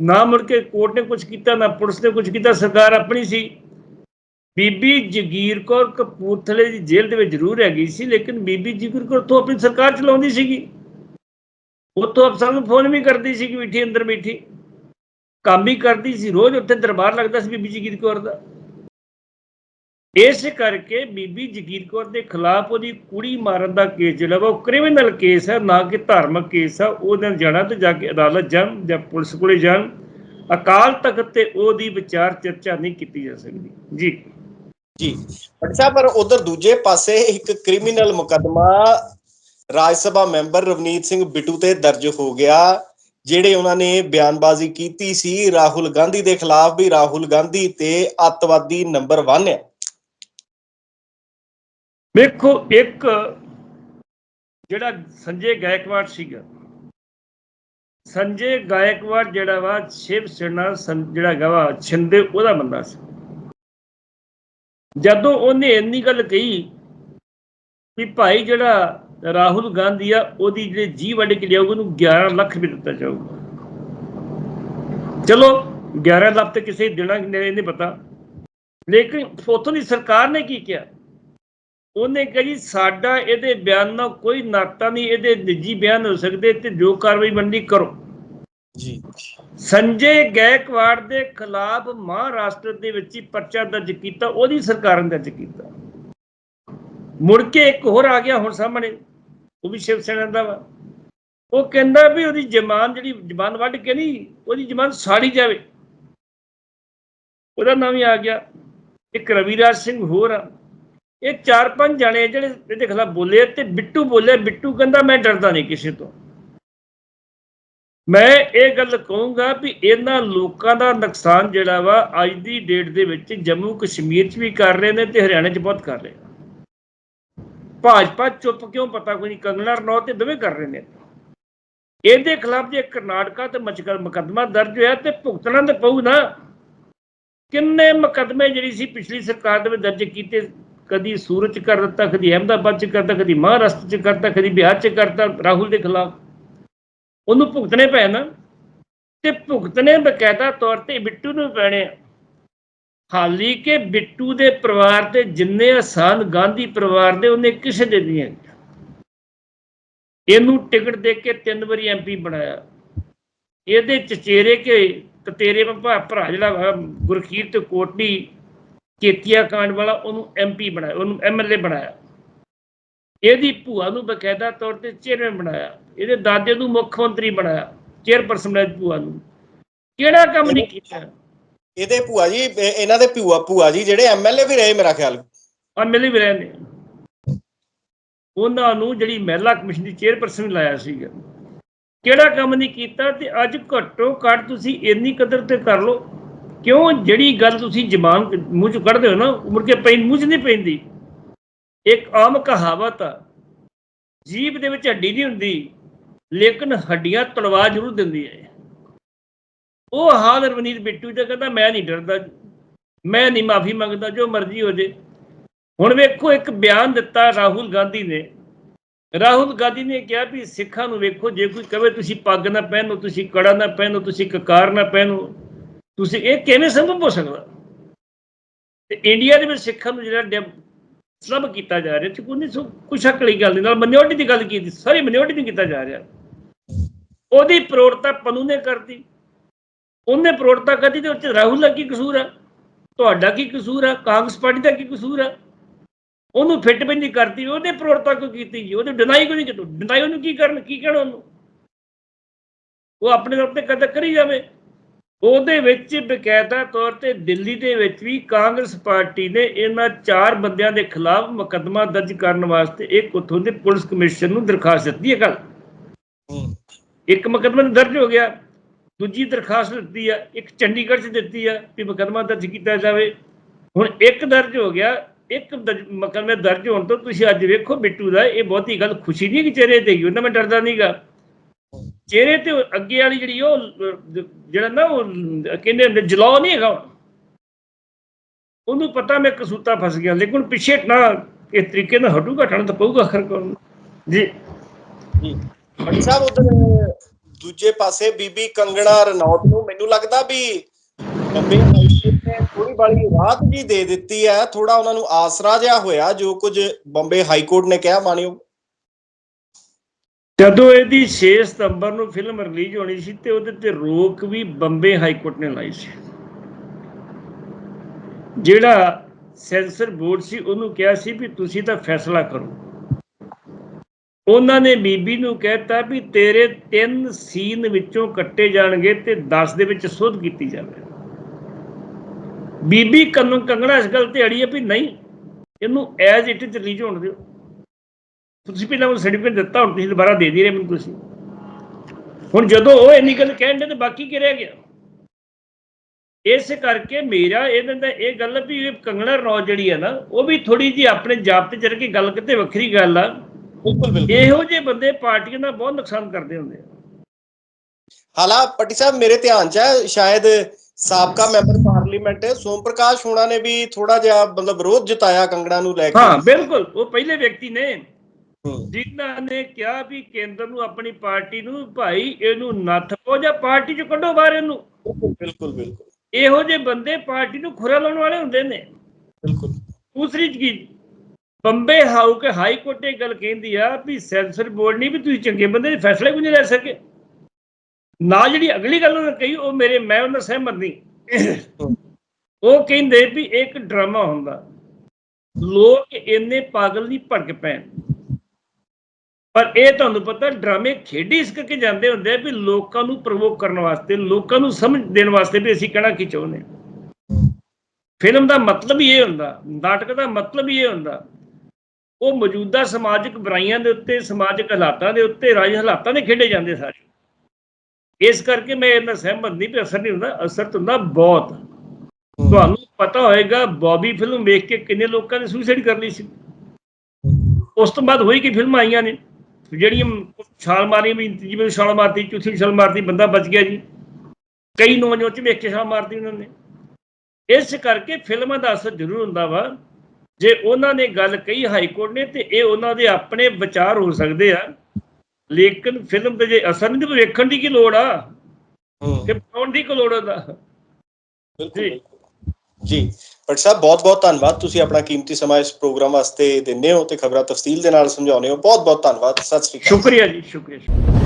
Speaker 1: ਨਾ ਮੁੜ ਕੇ ਕੋਰਟ ਨੇ ਕੁਝ ਕੀਤਾ ਨਾ ਪੁਲਿਸ ਨੇ ਕੁਝ ਕੀਤਾ ਸਰਕਾਰ ਆਪਣੀ ਸੀ। ਬੀਬੀ ਜਗੀਰ ਕੌਰ ਕਪੂਰਥਲੇ ਦੀ ਜੇਲ੍ਹ ਦੇ ਵਿੱਚ ਜ਼ਰੂਰ ਹੈਗੀ ਸੀ ਲੇਕਿਨ ਬੀਬੀ ਜਗੀਰ ਕੌਰ ਤੋਂ ਆਪਣੀ ਸਰਕਾਰ ਚਲਾਉਂਦੀ ਸੀਗੀ। ਉੱਥੋਂ ਅਫਸਰਾਂ ਨੂੰ ਫੋਨ ਵੀ ਕਰਦੀ ਸੀ ਕਿ ਬੈਠੀ ਅੰਦਰ ਬੈਠੀ ਕੰਮ ਹੀ ਕਰਦੀ ਸੀ, ਰੋਜ਼ ਉੱਥੇ ਦਰਬਾਰ ਲੱਗਦਾ ਸੀ ਬੀਬੀ ਜਗੀਰ ਕੌਰ ਦਾ। ਇਸ ਕਰਕੇ ਬੀਬੀ ਜਗੀਰ ਕੌਰ ਦੇ ਖਿਲਾਫ ਉਹਦੀ ਕੁੜੀ ਮਾਰਨ ਦਾ ਕੇਸ ਜਿਹੜਾ ਉਹ ਕ੍ਰਿਮੀਨਲ ਕੇਸ ਹੈ, ਨਾ ਕਿ ਧਾਰਮਿਕ ਕੇਸ ਹੈ ਉਹਦੇ ਨਾਲ ਜਾਣਾ ਤੇ ਜਾ ਕੇ ਅਦਾਲਤ ਜਾਣ ਜਾਂ ਪੁਲਿਸ ਕੋਲੇ ਜਾਣ। ਅਕਾਲ ਤਖਤ ਤੇ ਉਹਦੀ ਵਿਚਾਰ ਚਰਚਾ ਨਹੀਂ ਕੀਤੀ ਜਾ ਸਕਦੀ। ਜੀ।
Speaker 2: ਜੀ। ਪੱਟੀ ਸਾਹਿਬ, ਪਰ ਉਧਰ ਦੂਜੇ ਪਾਸੇ ਇੱਕ ਕ੍ਰਿਮੀਨਲ ਮੁਕੱਦਮਾ ਰਾਜ ਸਭਾ ਮੈਂਬਰ ਰਵਨੀਤ ਸਿੰਘ ਬਿੱਟੂ ਤੇ ਦਰਜ ਹੋ ਗਿਆ। ਜਿਹੜੇ ਉਹਨਾਂ ਨੇ ਬਿਆਨਬਾਜ਼ੀ ਕੀਤੀ ਸੀ, ਰਾਹੁਲ ਗਾਂਧੀ ਦੇ ਖਿਲਾਫ ਵੀ ਰਾਹੁਲ ਗਾਂਧੀ ਤੇ ਅੱਤਵਾਦੀ ਨੰਬਰ 1 ਹੈ।
Speaker 1: ਵੇਖੋ ਇੱਕ ਜਿਹੜਾ ਸੰਜੇ ਗਾਇਕਵਾੜ ਸੀਗਾ, ਸੰਜੇ ਗਾਇਕਵਾੜ ਜਿਹੜਾ ਵਾ, ਸ਼ਿਵ ਸੈਨਾ ਜਿਹੜਾ ਹੈਗਾ ਵਾ, ਛਿੰਦੇ ਉਹਦਾ ਬੰਦਾ ਸੀ। ਜਦੋਂ ਉਹਨੇ ਇੰਨੀ ਗੱਲ ਕਹੀ ਵੀ ਭਾਈ ਜਿਹੜਾ ਰਾਹੁਲ ਗਾਂਧੀ ਆ ਉਹਦੀ ਜਿਹੜੇ ਜੀ ਵੱਢ ਕੇ ਲਿਆਊਗਾ ਉਹਨੂੰ 11 ਲੱਖ ਵੀ ਦਿੱਤਾ ਜਾਊਗਾ। ਚਲੋ 11 ਲੱਖ ਤੇ ਕਿਸੇ ਦੇਣਾ ਨਹੀਂ ਨਹੀਂ ਪਤਾ। ਲੇਕਿਨ ਉੱਥੋਂ ਦੀ ਸਰਕਾਰ ਨੇ ਕੀ ਕਿਹਾ? ਉਹਨੇ ਕਿਹਾ ਜੀ ਸਾਡਾ ਇਹਦੇ ਬਿਆਨ ਨਾਲ ਕੋਈ ਨਾਤਾ ਨਹੀਂ ਇਹਦੇ ਨਿੱਜੀ ਬਿਆਨ ਹੋ ਸਕਦੇ ਤੇ ਜੋ ਕਾਰਵਾਈ ਬਣਦੀ ਕਰੋ।
Speaker 2: ਜੀ।
Speaker 1: ਸੰਜੇ ਗੈਕਵਾੜ ਦੇ ਖਿਲਾਫ ਮਹਾਰਾਸ਼ਟਰ ਦੇ ਵਿੱਚ ਹੀ ਪਰਚਾ ਦਰਜ ਕੀਤਾ ਉਹਦੀ ਸਰਕਾਰ ਨੇ ਦਰਜ ਕੀਤਾ। ਮੁੜ ਕੇ ਇੱਕ ਹੋਰ ਆ ਗਿਆ ਹੁਣ ਸਾਹਮਣੇ, ਉਹ ਵੀ ਸ਼ਿਵ ਸੈਨਾ ਦਾ ਵਾ। ਉਹ ਕਹਿੰਦਾ ਵੀ ਉਹਦੀ ਜ਼ਮਾਨ ਜਿਹੜੀ ਜ਼ਬਾਨ ਵੱਢ ਕੇ ਨਹੀਂ ਉਹਦੀ ਜ਼ਬਾਨ ਸਾੜੀ ਜਾਵੇ। ਉਹਦਾ ਨਾਮ ਹੀ ਆ ਗਿਆ, ਇੱਕ ਰਵੀਰਾਜ ਸਿੰਘ ਹੋਰ ਆ। ਇਹ ਚਾਰ ਪੰਜ ਜਣੇ ਜਿਹੜੇ ਇਹਦੇ ਖਿਲਾਫ ਬੋਲੇ ਤੇ ਬਿੱਟੂ ਬੋਲੇ ਬਿੱਟੂ ਕਹਿੰਦਾ ਮੈਂ ਡਰਦਾ ਨਹੀਂ ਕਿਸੇ ਤੋਂ। ਮੈਂ ਇਹ ਗੱਲ ਕਹੂੰਗਾ ਵੀ ਇਹਨਾਂ ਲੋਕਾਂ ਦਾ ਨੁਕਸਾਨ ਜਿਹੜਾ ਵਾ ਅੱਜ ਦੀ ਡੇਟ ਦੇ ਵਿੱਚ ਜੰਮੂ ਕਸ਼ਮੀਰ 'ਚ ਵੀ ਕਰ ਰਹੇ ਨੇ ਤੇ ਹਰਿਆਣਾ 'ਚ ਬਹੁਤ ਕਰ ਰਹੇ ਨੇ। ਭਾਜਪਾ ਚੁੱਪ ਕਿਉਂ ਪਤਾ ਕੋਈ ਨਹੀਂ, ਕੰਗਣਾ ਰਣੌਤ ਤੇ ਦਵੇ ਕਰ ਰਹੇ ਨੇ। ਇਹਦੇ ਖਿਲਾਫ ਜੇ ਕਰਨਾਟਕਾ ਤੇ ਮਚਕਰ ਮੁਕੱਦਮਾ ਦਰਜ ਹੋਇਆ ਤੇ ਭੁਗਤਣਾ ਤੇ ਪਊ ਨਾ। ਕਿੰਨੇ ਮੁਕੱਦਮੇ ਜਿਹੜੀ ਸੀ ਪਿਛਲੀ ਸਰਕਾਰ ਦੇ ਵਿੱਚ ਦਰਜ ਕੀਤੇ, ਕਦੀ ਸੂਰਤ 'ਚ ਕਰ ਦਿੱਤਾ, ਕਦੀ ਅਹਿਮਦਾਬਾਦ 'ਚ ਕਰਤਾ ਕਦੀ ਮਹਾਰਾਸ਼ਟਰ 'ਚ ਕਰਤਾ ਕਦੀ ਬਿਹਾਰ 'ਚ ਕਰਤਾ ਰਾਹੁਲ ਦੇ ਖਿਲਾਫ। ਉਹਨੂੰ ਭੁਗਤਣੇ ਪਏ ਨਾ। ਤੇ ਭੁਗਤਣੇ ਬਕਾਇਦਾ ਤੌਰ ਤੇ ਬਿੱਟੂ ਨੂੰ ਪੈਣੇ ਆ। ਹਾਲੀ ਕਿ ਬਿੱਟੂ ਦੇ ਪਰਿਵਾਰ ਤੇ ਜਿੰਨੇ ਆਸਾਨ ਗਾਂਧੀ ਪਰਿਵਾਰ ਦੇ ਉਹਨੇ ਕਿਸੇ ਦੇ ਨਹੀਂ ਹੈਗੇ। ਇਹਨੂੰ ਟਿਕਟ ਦੇ ਕੇ ਤਿੰਨ ਵਾਰੀ ਐਮਪੀ ਬਣਾਇਆ। ਇਹਦੇ ਚਚੇਰੇ ਕੇ ਤੇਰੇ ਭਰਾ ਜਿਹੜਾ ਗੁਰਖੀਰ ਤੇ ਕੋਟਲੀ, ਕੇਤੀਆ ਕਾਂਡ ਵਾਲਾ, ਉਹਨੂੰ ਐਮਪੀ ਬਣਾਇਆ, ਉਹਨੂੰ ਐਮਐਲਏ ਬਣਾਇਆ। ਇਹਦੀ ਭੂਆ ਨੂੰ ਬਕਾਇਦਾ ਤੌਰ ਤੇ ਚੇਅਰਮੈਨ ਬਣਾਇਆ। ਇਹਦੇ ਦਾਦੇ ਨੂੰ ਮੁੱਖ ਮੰਤਰੀ ਬਣਾਇਆ, ਚੇਅਰਪਰਸਨ ਬਣਾਇਆ ਭੂਆ ਨੂੰ। ਕਿਹੜਾ ਕੰਮ ਨਹੀਂ ਕੀਤਾ?
Speaker 2: ਇਹਦੇ ਭੂਆ ਜੀ ਇਹਨਾਂ ਦੇ ਭੂਆ ਭੂਆ ਜੀ ਜਿਹੜੇ ਐਮਐਲਏ ਵੀ ਰਹੇ ਮੇਰਾ ਖਿਆਲ।
Speaker 1: ਆ ਵੀ ਰਹੇ ਨੇ। ਉਹਨਾਂ ਨੂੰ ਜਿਹੜੀ ਮਹਿਲਾ ਕਮਿਸ਼ਨ ਦੀ ਚੇਅਰਪਰਸਨ ਲਾਇਆ ਸੀਗਾ। ਕਿਹੜਾ ਕੰਮ ਨਹੀਂ ਕੀਤਾ ਤੇ ਅੱਜ ਘੱਟੋ ਘੱਟ ਤੁਸੀਂ ਇੰਨੀ ਕਦਰ ਤੇ ਕਰ ਲਓ। ਕਿਉਂ ਜਿਹੜੀ ਗੱਲ ਤੁਸੀਂ ਜ਼ਬਾਨ ਮੂੰਹ ਚ ਕੱਢਦੇ ਹੋ ਨਾ, ਉਹ ਮੁੜ ਕੇ ਪੈਂ ਮੂੰਹ ਚ ਨਹੀਂ ਪੈਂਦੀ। ਇੱਕ ਆਮ ਕਹਾਵਤ ਆ, ਜੀਭ ਦੇ ਵਿੱਚ ਹੱਡੀ ਨਹੀਂ ਹੁੰਦੀ, ਲੇਕਿਨ ਹੱਡੀਆਂ ਤਲਵਾ ਜ਼ਰੂਰ ਦਿੰਦੀ ਹੈ। ਉਹ ਹਾਲ ਰਵਨੀਤ ਬਿੱਟੂ ਦਾ ਕਹਿੰਦਾ, ਮੈਂ ਨਹੀਂ ਡਰਦਾ, ਮੈਂ ਨਹੀਂ ਮਾਫੀ ਮੰਗਦਾ, ਜੋ ਮਰਜ਼ੀ ਹੋ ਜੇ। ਹੁਣ ਵੇਖੋ, ਇੱਕ ਬਿਆਨ ਦਿੱਤਾ ਰਾਹੁਲ ਗਾਂਧੀ ਨੇ। ਰਾਹੁਲ ਗਾਂਧੀ ਨੇ ਕਿਹਾ ਵੀ ਸਿੱਖਾਂ ਨੂੰ ਵੇਖੋ, ਜੇ ਕੋਈ ਕਵੇ ਤੁਸੀਂ ਪੱਗ ਨਾ ਪਹਿਨੋ, ਤੁਸੀਂ ਕੜਾ ਨਾ ਪਹਿਨੋ, ਤੁਸੀਂ ਕਕਾਰ ਨਾ ਪਹਿਨੋ, ਤੁਸੀਂ ਇਹ ਕਿਵੇਂ ਸੰਭਵ ਹੋ ਸਕਦਾ? ਤੇ ਇੰਡੀਆ ਦੇ ਵਿੱਚ ਸਿੱਖਾਂ ਨੂੰ ਜਿਹੜਾ ਡਿਬ- ਸਲਬ ਕੀਤਾ ਜਾ ਰਿਹਾ ਤੇ ਕੋਈ ਨਹੀਂ ਸੋ ਕੁਛ ਅਕਲੀ ਗੱਲ ਨਹੀਂ। ਨਾਲ ਮਿਨੋਰਟੀ ਦੀ ਗੱਲ ਕੀਤੀ ਸਾਰੀ ਮਿਨੋਰਟੀ ਨਹੀਂ ਕੀਤਾ ਜਾ ਰਿਹਾ। ਉਹਦੀ ਪ੍ਰੋੜਤਾ ਪਨੂ ਨੇ ਕਰਤੀ। ਉਹਨੇ ਪ੍ਰੋੜਤਾ ਕਰਤੀ ਤੇ ਉੱਚ ਰਾਹੁਲ ਦਾ ਕੀ ਕਸੂਰ ਆ? ਤੁਹਾਡਾ ਕੀ ਕਸੂਰ ਆ? ਕਾਂਗਰਸ ਪਾਰਟੀ ਦਾ ਕੀ ਕਸੂਰ ਆ? ਉਹਨੂੰ ਫਿੱਟ ਵੀ ਨਹੀਂ ਕਰਦੀ ਉਹਦੇ ਪ੍ਰੋੜਤਾ ਕਿਉਂ ਕੀਤੀ ਜੀ? ਉਹਦੇ ਡਿਨਾਈ ਕਿਉਂ ਨਹੀਂ ਕੀਤੀ? ਡਿਨਾਈ ਉਹਨੂੰ ਕੀ ਕਰਨ ਕੀ ਕਹਿਣਾ ਉਹਨੂੰ? ਉਹ ਆਪਣੇ ਤੌਰ ਤੇ ਕਦਰ ਕਰੀ ਜਾਵੇ। ਉਹਦੇ ਵਿੱਚ ਬਕਾਇਦਾ ਤੌਰ ਤੇ ਦਿੱਲੀ ਦੇ ਵਿੱਚ ਵੀ ਕਾਂਗਰਸ ਪਾਰਟੀ ਨੇ ਇਹਨਾਂ ਚਾਰ ਬੰਦਿਆਂ ਦੇ ਖਿਲਾਫ ਮੁਕੱਦਮਾ ਦਰਜ ਕਰਨ ਵਾਸਤੇ ਇੱਕ ਉੱਥੋਂ ਦੇ ਪੁਲਿਸ ਕਮਿਸ਼ਨ ਨੂੰ ਦਰਖਾਸਤ ਦਿੱਤੀ ਹੈ ਕੱਲ ਇੱਕ ਮੁਕੱਦਮਾ ਦਰਜ ਹੋ ਗਿਆ। ਦੂਜੀ ਦਰਖਾਸਤ ਦਿੱਤੀ ਆ ਇੱਕ ਚੰਡੀਗੜ੍ਹ 'ਚ ਦਿੱਤੀ ਆ ਵੀ ਮੁਕੱਦਮਾ ਦਰਜ ਕੀਤਾ ਜਾਵੇ। ਹੁਣ ਇੱਕ ਦਰਜ ਹੋ ਗਿਆ ਇੱਕ ਮੁਕੱਦਮੇ ਦਰਜ ਹੋਣ ਤੋਂ ਤੁਸੀਂ ਅੱਜ ਵੇਖੋ ਬਿੱਟੂ ਦਾ ਇਹ ਬਹੁਤੀ ਗੱਲ ਖੁਸ਼ੀ ਨਹੀਂ ਕਿ ਚਿਹਰੇ ਤੇ ਹੀ ਉਹਨਾਂ ਮੈਂ ਡਰਦਾ ਨਹੀਂਗਾ। ਚਿਹਰੇ ਤੇ ਅੱਗੇ ਵਾਲੀ ਜਿਹੜੀ ਉਹ ਜਿਹੜਾ ਨਾ ਉਹ ਕਹਿੰਦੇ ਹੁੰਦੇ ਜਲਾਉ ਨਹੀਂ ਹੈਗਾ ਉਹਨੂੰ ਪਤਾ ਮੈਂ ਕਸੂਤਾ ਫਸ ਗਿਆ ਲੇਕਿਨ ਪਿੱਛੇ ਨਾ ਇਸ ਤਰੀਕੇ ਨਾਲ ਹਟੂਗਾ ਠਣ ਤਾਂ ਪਊਗਾ ਕੋਲ ਜੀ।
Speaker 2: ਜੀ। ਮਣੀ ਸਾਹਿਬ ਉਧਰ ਦੂਜੇ ਪਾਸੇ ਬੀਬੀ ਕੰਗਣਾ ਰਣੌਤ ਨੂੰ ਮੈਨੂੰ ਲੱਗਦਾ ਵੀ ਬੰਬੇ ਹਾਈ ਨੇ ਥੋੜੀ ਬਾਲੀ ਰਾਹਤ ਜੀ ਦੇ ਦਿੱਤੀ ਹੈ ਥੋੜਾ ਉਹਨਾਂ ਨੂੰ ਆਸਰਾ ਜਿਹਾ ਹੋਇਆ, ਜੋ ਕੁਝ ਬੰਬੇ ਹਾਈ ਨੇ ਕਿਹਾ, ਮਾਨਿਓ।
Speaker 1: ਜਦੋਂ ਇਹਦੀ 6 ਸਤੰਬਰ ਨੂੰ ਫਿਲਮ ਰਿਲੀਜ਼ ਹੋਣੀ ਸੀ ਤੇ ਉਹਦੇ ਤੇ ਰੋਕ ਵੀ ਬੰਬੇ ਹਾਈ ਕੋਰਟ ਨੇ ਲਾਈ ਸੀ। ਜਿਹੜਾ ਸੈਂਸਰ ਬੋਰਡ ਸੀ, ਉਹਨੂੰ ਕਿਹਾ ਸੀ ਵੀ ਤੁਸੀਂ ਤਾਂ ਫੈਸਲਾ ਕਰੋ। ਉਹਨਾਂ ਨੇ ਬੀਬੀ ਨੂੰ ਕਹਿਤਾ ਵੀ ਤੇਰੇ ਤਿੰਨ ਸੀਨ ਵਿੱਚੋਂ ਕੱਟੇ ਜਾਣਗੇ ਤੇ 10 ਦੇ ਵਿੱਚ ਸੁਧ ਕੀਤੀ ਜਾਵੇ। ਬੀਬੀ ਕੰਨ ਕੰਗਣਾ ਇਸ ਗੱਲ ਤੇ ਅੜੀ ਹੈ ਵੀ ਨਹੀਂ, ਇਹਨੂੰ ਐਜ਼ ਇਟ ਇਜ਼ ਰਿਲੀਜ਼ ਹੋਣ ਦਿਓ। ਤੁਸੀਂ ਪਹਿਲਾਂ ਉਹ ਸਰਟੀਫਿਕੇਟ ਦਿੱਤਾ, ਹੁਣ ਤੁਸੀਂ ਦੁਬਾਰਾ ਦੇ ਦੇ ਰਹੇ ਮੈਨੂੰ ਤੁਸੀਂ ਹੁਣ ਜਦੋਂ ਉਹ ਇੰਨੀ ਗੱਲ ਕਹਿਣ ਕਹਿੰਦੇ ਤੇ ਬਾਕੀ ਕੀ ਰਹਿ ਗਿਆ? ਇਸ ਕਰਕੇ ਮੇਰਾ ਇਹਨਾਂ ਦਾ ਇਹ ਗੱਲ ਵੀ ਕੰਗਣਾ ਰਣੌਤ ਜਿਹੜੀ ਹੈ ਨਾ, ਉਹ ਵੀ ਥੋੜੀ ਜੀ ਆਪਣੇ ਜਾਪ ਤੇ ਚੜ ਕੇ ਗੱਲ ਕਿਤੇ ਵੱਖਰੀ ਗੱਲ ਆ।
Speaker 2: ਬਿਲਕੁਲ ਬਿਲਕੁਲ।
Speaker 1: ਇਹੋ ਜਿਹੇ ਬੰਦੇ ਪਾਰਟੀਆਂ ਦਾ ਬਹੁਤ ਨੁਕਸਾਨ ਕਰਦੇ ਹੁੰਦੇ ਆ।
Speaker 2: ਹਾਲਾ ਪੱਟੀ ਸਾਹਿਬ ਮੇਰੇ ਧਿਆਨ ਚ ਹੈ ਸ਼ਾਇਦ ਸਾਬਕਾ ਮੈਂਬਰ ਪਾਰਲੀਮੈਂਟ ਸੋਮ ਪ੍ਰਕਾਸ਼ ਹੋਣਾ ਨੇ ਵੀ ਥੋੜਾ ਜਿਹਾ ਮਤਲਬ ਵਿਰੋਧ ਜਤਾਇਆ ਕੰਗਣਾ ਨੂੰ ਲੈ ਕੇ।
Speaker 1: ਹਾਂ ਬਿਲਕੁਲ। ਉਹ ਪਹਿਲੇ ਵਿਅਕਤੀ ਨੇ। ਜਿਨ੍ਹਾਂ ਨੇ ਕਿਹਾ ਵੀ ਕੇਂਦਰ ਨੂੰ ਆਪਣੀ ਪਾਰਟੀ ਨੂੰ ਭਾਈ ਇਹਨੂੰ ਨੱਥ ਪਾਓ ਜਾਂ ਪਾਰਟੀ ਚੋਂ ਕੱਢੋ ਬਾਹਰ ਇਹਨੂੰ।
Speaker 2: ਬਿਲਕੁਲ ਬਿਲਕੁਲ ਬਿਲਕੁਲ।
Speaker 1: ਇਹੋ ਜਿਹੇ ਬੰਦੇ ਪਾਰਟੀ ਨੂੰ ਖੁਰਾ ਲਾਉਣ ਵਾਲੇ ਹੁੰਦੇ ਨੇ।
Speaker 2: ਬਿਲਕੁਲ।
Speaker 1: ਦੂਸਰੀ ਚੀਜ਼ ਬੰਬੇ ਹਾਊ ਕੇ ਹਾਈ ਕੋਰਟ ਇਹ ਗੱਲ ਕਹਿੰਦੀ ਆ ਵੀ ਸੈਂਸਰ ਬੋਰਡ ਨਹੀਂ ਵੀ ਤੁਸੀਂ ਚੰਗੇ ਬੰਦੇ ਦੇ ਫੈਸਲੇ ਵੀ ਨਹੀਂ ਲੈ ਸਕੇ? ਨਾ ਜਿਹੜੀ ਅਗਲੀ ਗੱਲ ਉਹਨੇ ਕਹੀ, ਉਹ ਮੇਰੇ, ਮੈਂ ਉਹਨਾਂ ਸਹਿਮਤ ਨਹੀਂ। ਉਹ ਕਹਿੰਦੇ ਵੀ ਇਹ ਇੱਕ ਡਰਾਮਾ ਹੁੰਦਾ। ਲੋਕ ਇੰਨੇ ਪਾਗਲ ਨਹੀਂ ਭੜਕ ਪੈਣ। ਪਰ ਇਹ ਤੁਹਾਨੂੰ ਪਤਾ, ਡਰਾਮੇ ਖੇਡੀ ਇਸ ਕਰਕੇ ਜਾਂਦੇ ਹੁੰਦੇ ਆ ਵੀ ਲੋਕਾਂ ਨੂੰ ਪ੍ਰਵੋਕ ਕਰਨ ਵਾਸਤੇ, ਲੋਕਾਂ ਨੂੰ ਸਮਝ ਦੇਣ ਵਾਸਤੇ ਵੀ ਅਸੀਂ ਕਹਿਣਾ ਕੀ ਚਾਹੁੰਦੇ ਹਾਂ। ਫਿਲਮ ਦਾ ਮਤਲਬ ਹੀ ਇਹ ਹੁੰਦਾ, ਨਾਟਕ ਦਾ ਮਤਲਬ ਹੀ ਇਹ ਹੁੰਦਾ। ਉਹ ਮੌਜੂਦਾ ਸਮਾਜਿਕ ਬੁਰਾਈਆਂ ਦੇ ਉੱਤੇ, ਸਮਾਜਿਕ ਹਾਲਾਤਾਂ ਦੇ ਉੱਤੇ, ਰਾਜ ਹਾਲਾਤਾਂ ਦੇ ਖੇਡੇ ਜਾਂਦੇ ਸਾਰੇ। ਇਸ ਕਰਕੇ ਮੈਂ ਇਹਨਾਂ ਸਹਿਮਤ ਨਹੀਂ ਵੀ ਅਸਰ ਨਹੀਂ ਹੁੰਦਾ, ਅਸਰ ਹੁੰਦਾ ਬਹੁਤ। ਤੁਹਾਨੂੰ ਪਤਾ ਹੋਏਗਾ ਬੌਬੀ ਫਿਲਮ ਵੇਖ ਕੇ ਕਿੰਨੇ ਲੋਕਾਂ ਨੇ ਸੁਸਾਈਡ ਕਰ ਲਈ ਸੀ। ਉਸ ਤੋਂ ਬਾਅਦ ਹੋਈ ਕਿ ਫਿਲਮਾਂ ਆਈਆਂ ਨੇ? ਜਿਹੜੀਆਂ ਛਾਲ ਮਾਰੀ ਵੀ, ਜਿਵੇਂ ਛਾਲ ਮਾਰਤੀ, ਚੌਥੀ ਛਾਲ ਮਾਰਤੀ, ਬੰਦਾ ਬਚ ਗਿਆ ਜੀ। ਕਈ ਨੌਜਵਾਨ ਚ ਵੇਖ ਕੇ ਛਾਲ ਮਾਰਤੀ ਉਹਨਾਂ ਨੇ। ਇਸ ਕਰਕੇ ਫਿਲਮਾਂ ਦਾ ਅਸਰ ਜ਼ਰੂਰ ਹੁੰਦਾ ਵਾ। ਜੇ ਉਹਨਾਂ ਨੇ ਗੱਲ ਕਹੀ ਹਾਈ ਕੋਰਟ ਨੇ ਤੇ ਇਹ ਉਹਨਾਂ ਦੇ ਆਪਣੇ ਵਿਚਾਰ ਹੋ ਸਕਦੇ ਆ। ਲੇਕਿਨ ਫਿਲਮ ਤੇ ਜੇ ਅਸਰ ਨਹੀਂ ਤੇ ਵੇਖਣ ਦੀ ਕੀ ਲੋੜ ਆ? ਕਿ ਪਾਉਣ ਦੀ ਕੀ ਲੋੜ ਉਹਦਾ?
Speaker 2: ਬਿਲਕੁਲ। ਜੀ। ਭੱਟ ਸਾਹਿਬ ਬਹੁਤ ਬਹੁਤ ਧੰਨਵਾਦ। ਤੁਸੀਂ ਆਪਣਾ ਕੀਮਤੀ ਸਮਾਂ ਇਸ ਪ੍ਰੋਗਰਾਮ ਵਾਸਤੇ ਦਿੰਦੇ ਹੋ ਤੇ ਖਬਰਾਂ ਤਫਸੀਲ ਦੇ ਨਾਲ ਸਮਝਾਉਂਦੇ ਹੋ। ਬਹੁਤ ਬਹੁਤ ਧੰਨਵਾਦ। ਸਤਿ ਸ੍ਰੀ ਅਕਾਲ।
Speaker 1: ਸ਼ੁਕਰੀਆ ਜੀ ਸ਼ੁਕਰੀਆ ਸ਼ੁਕਰੀਆ।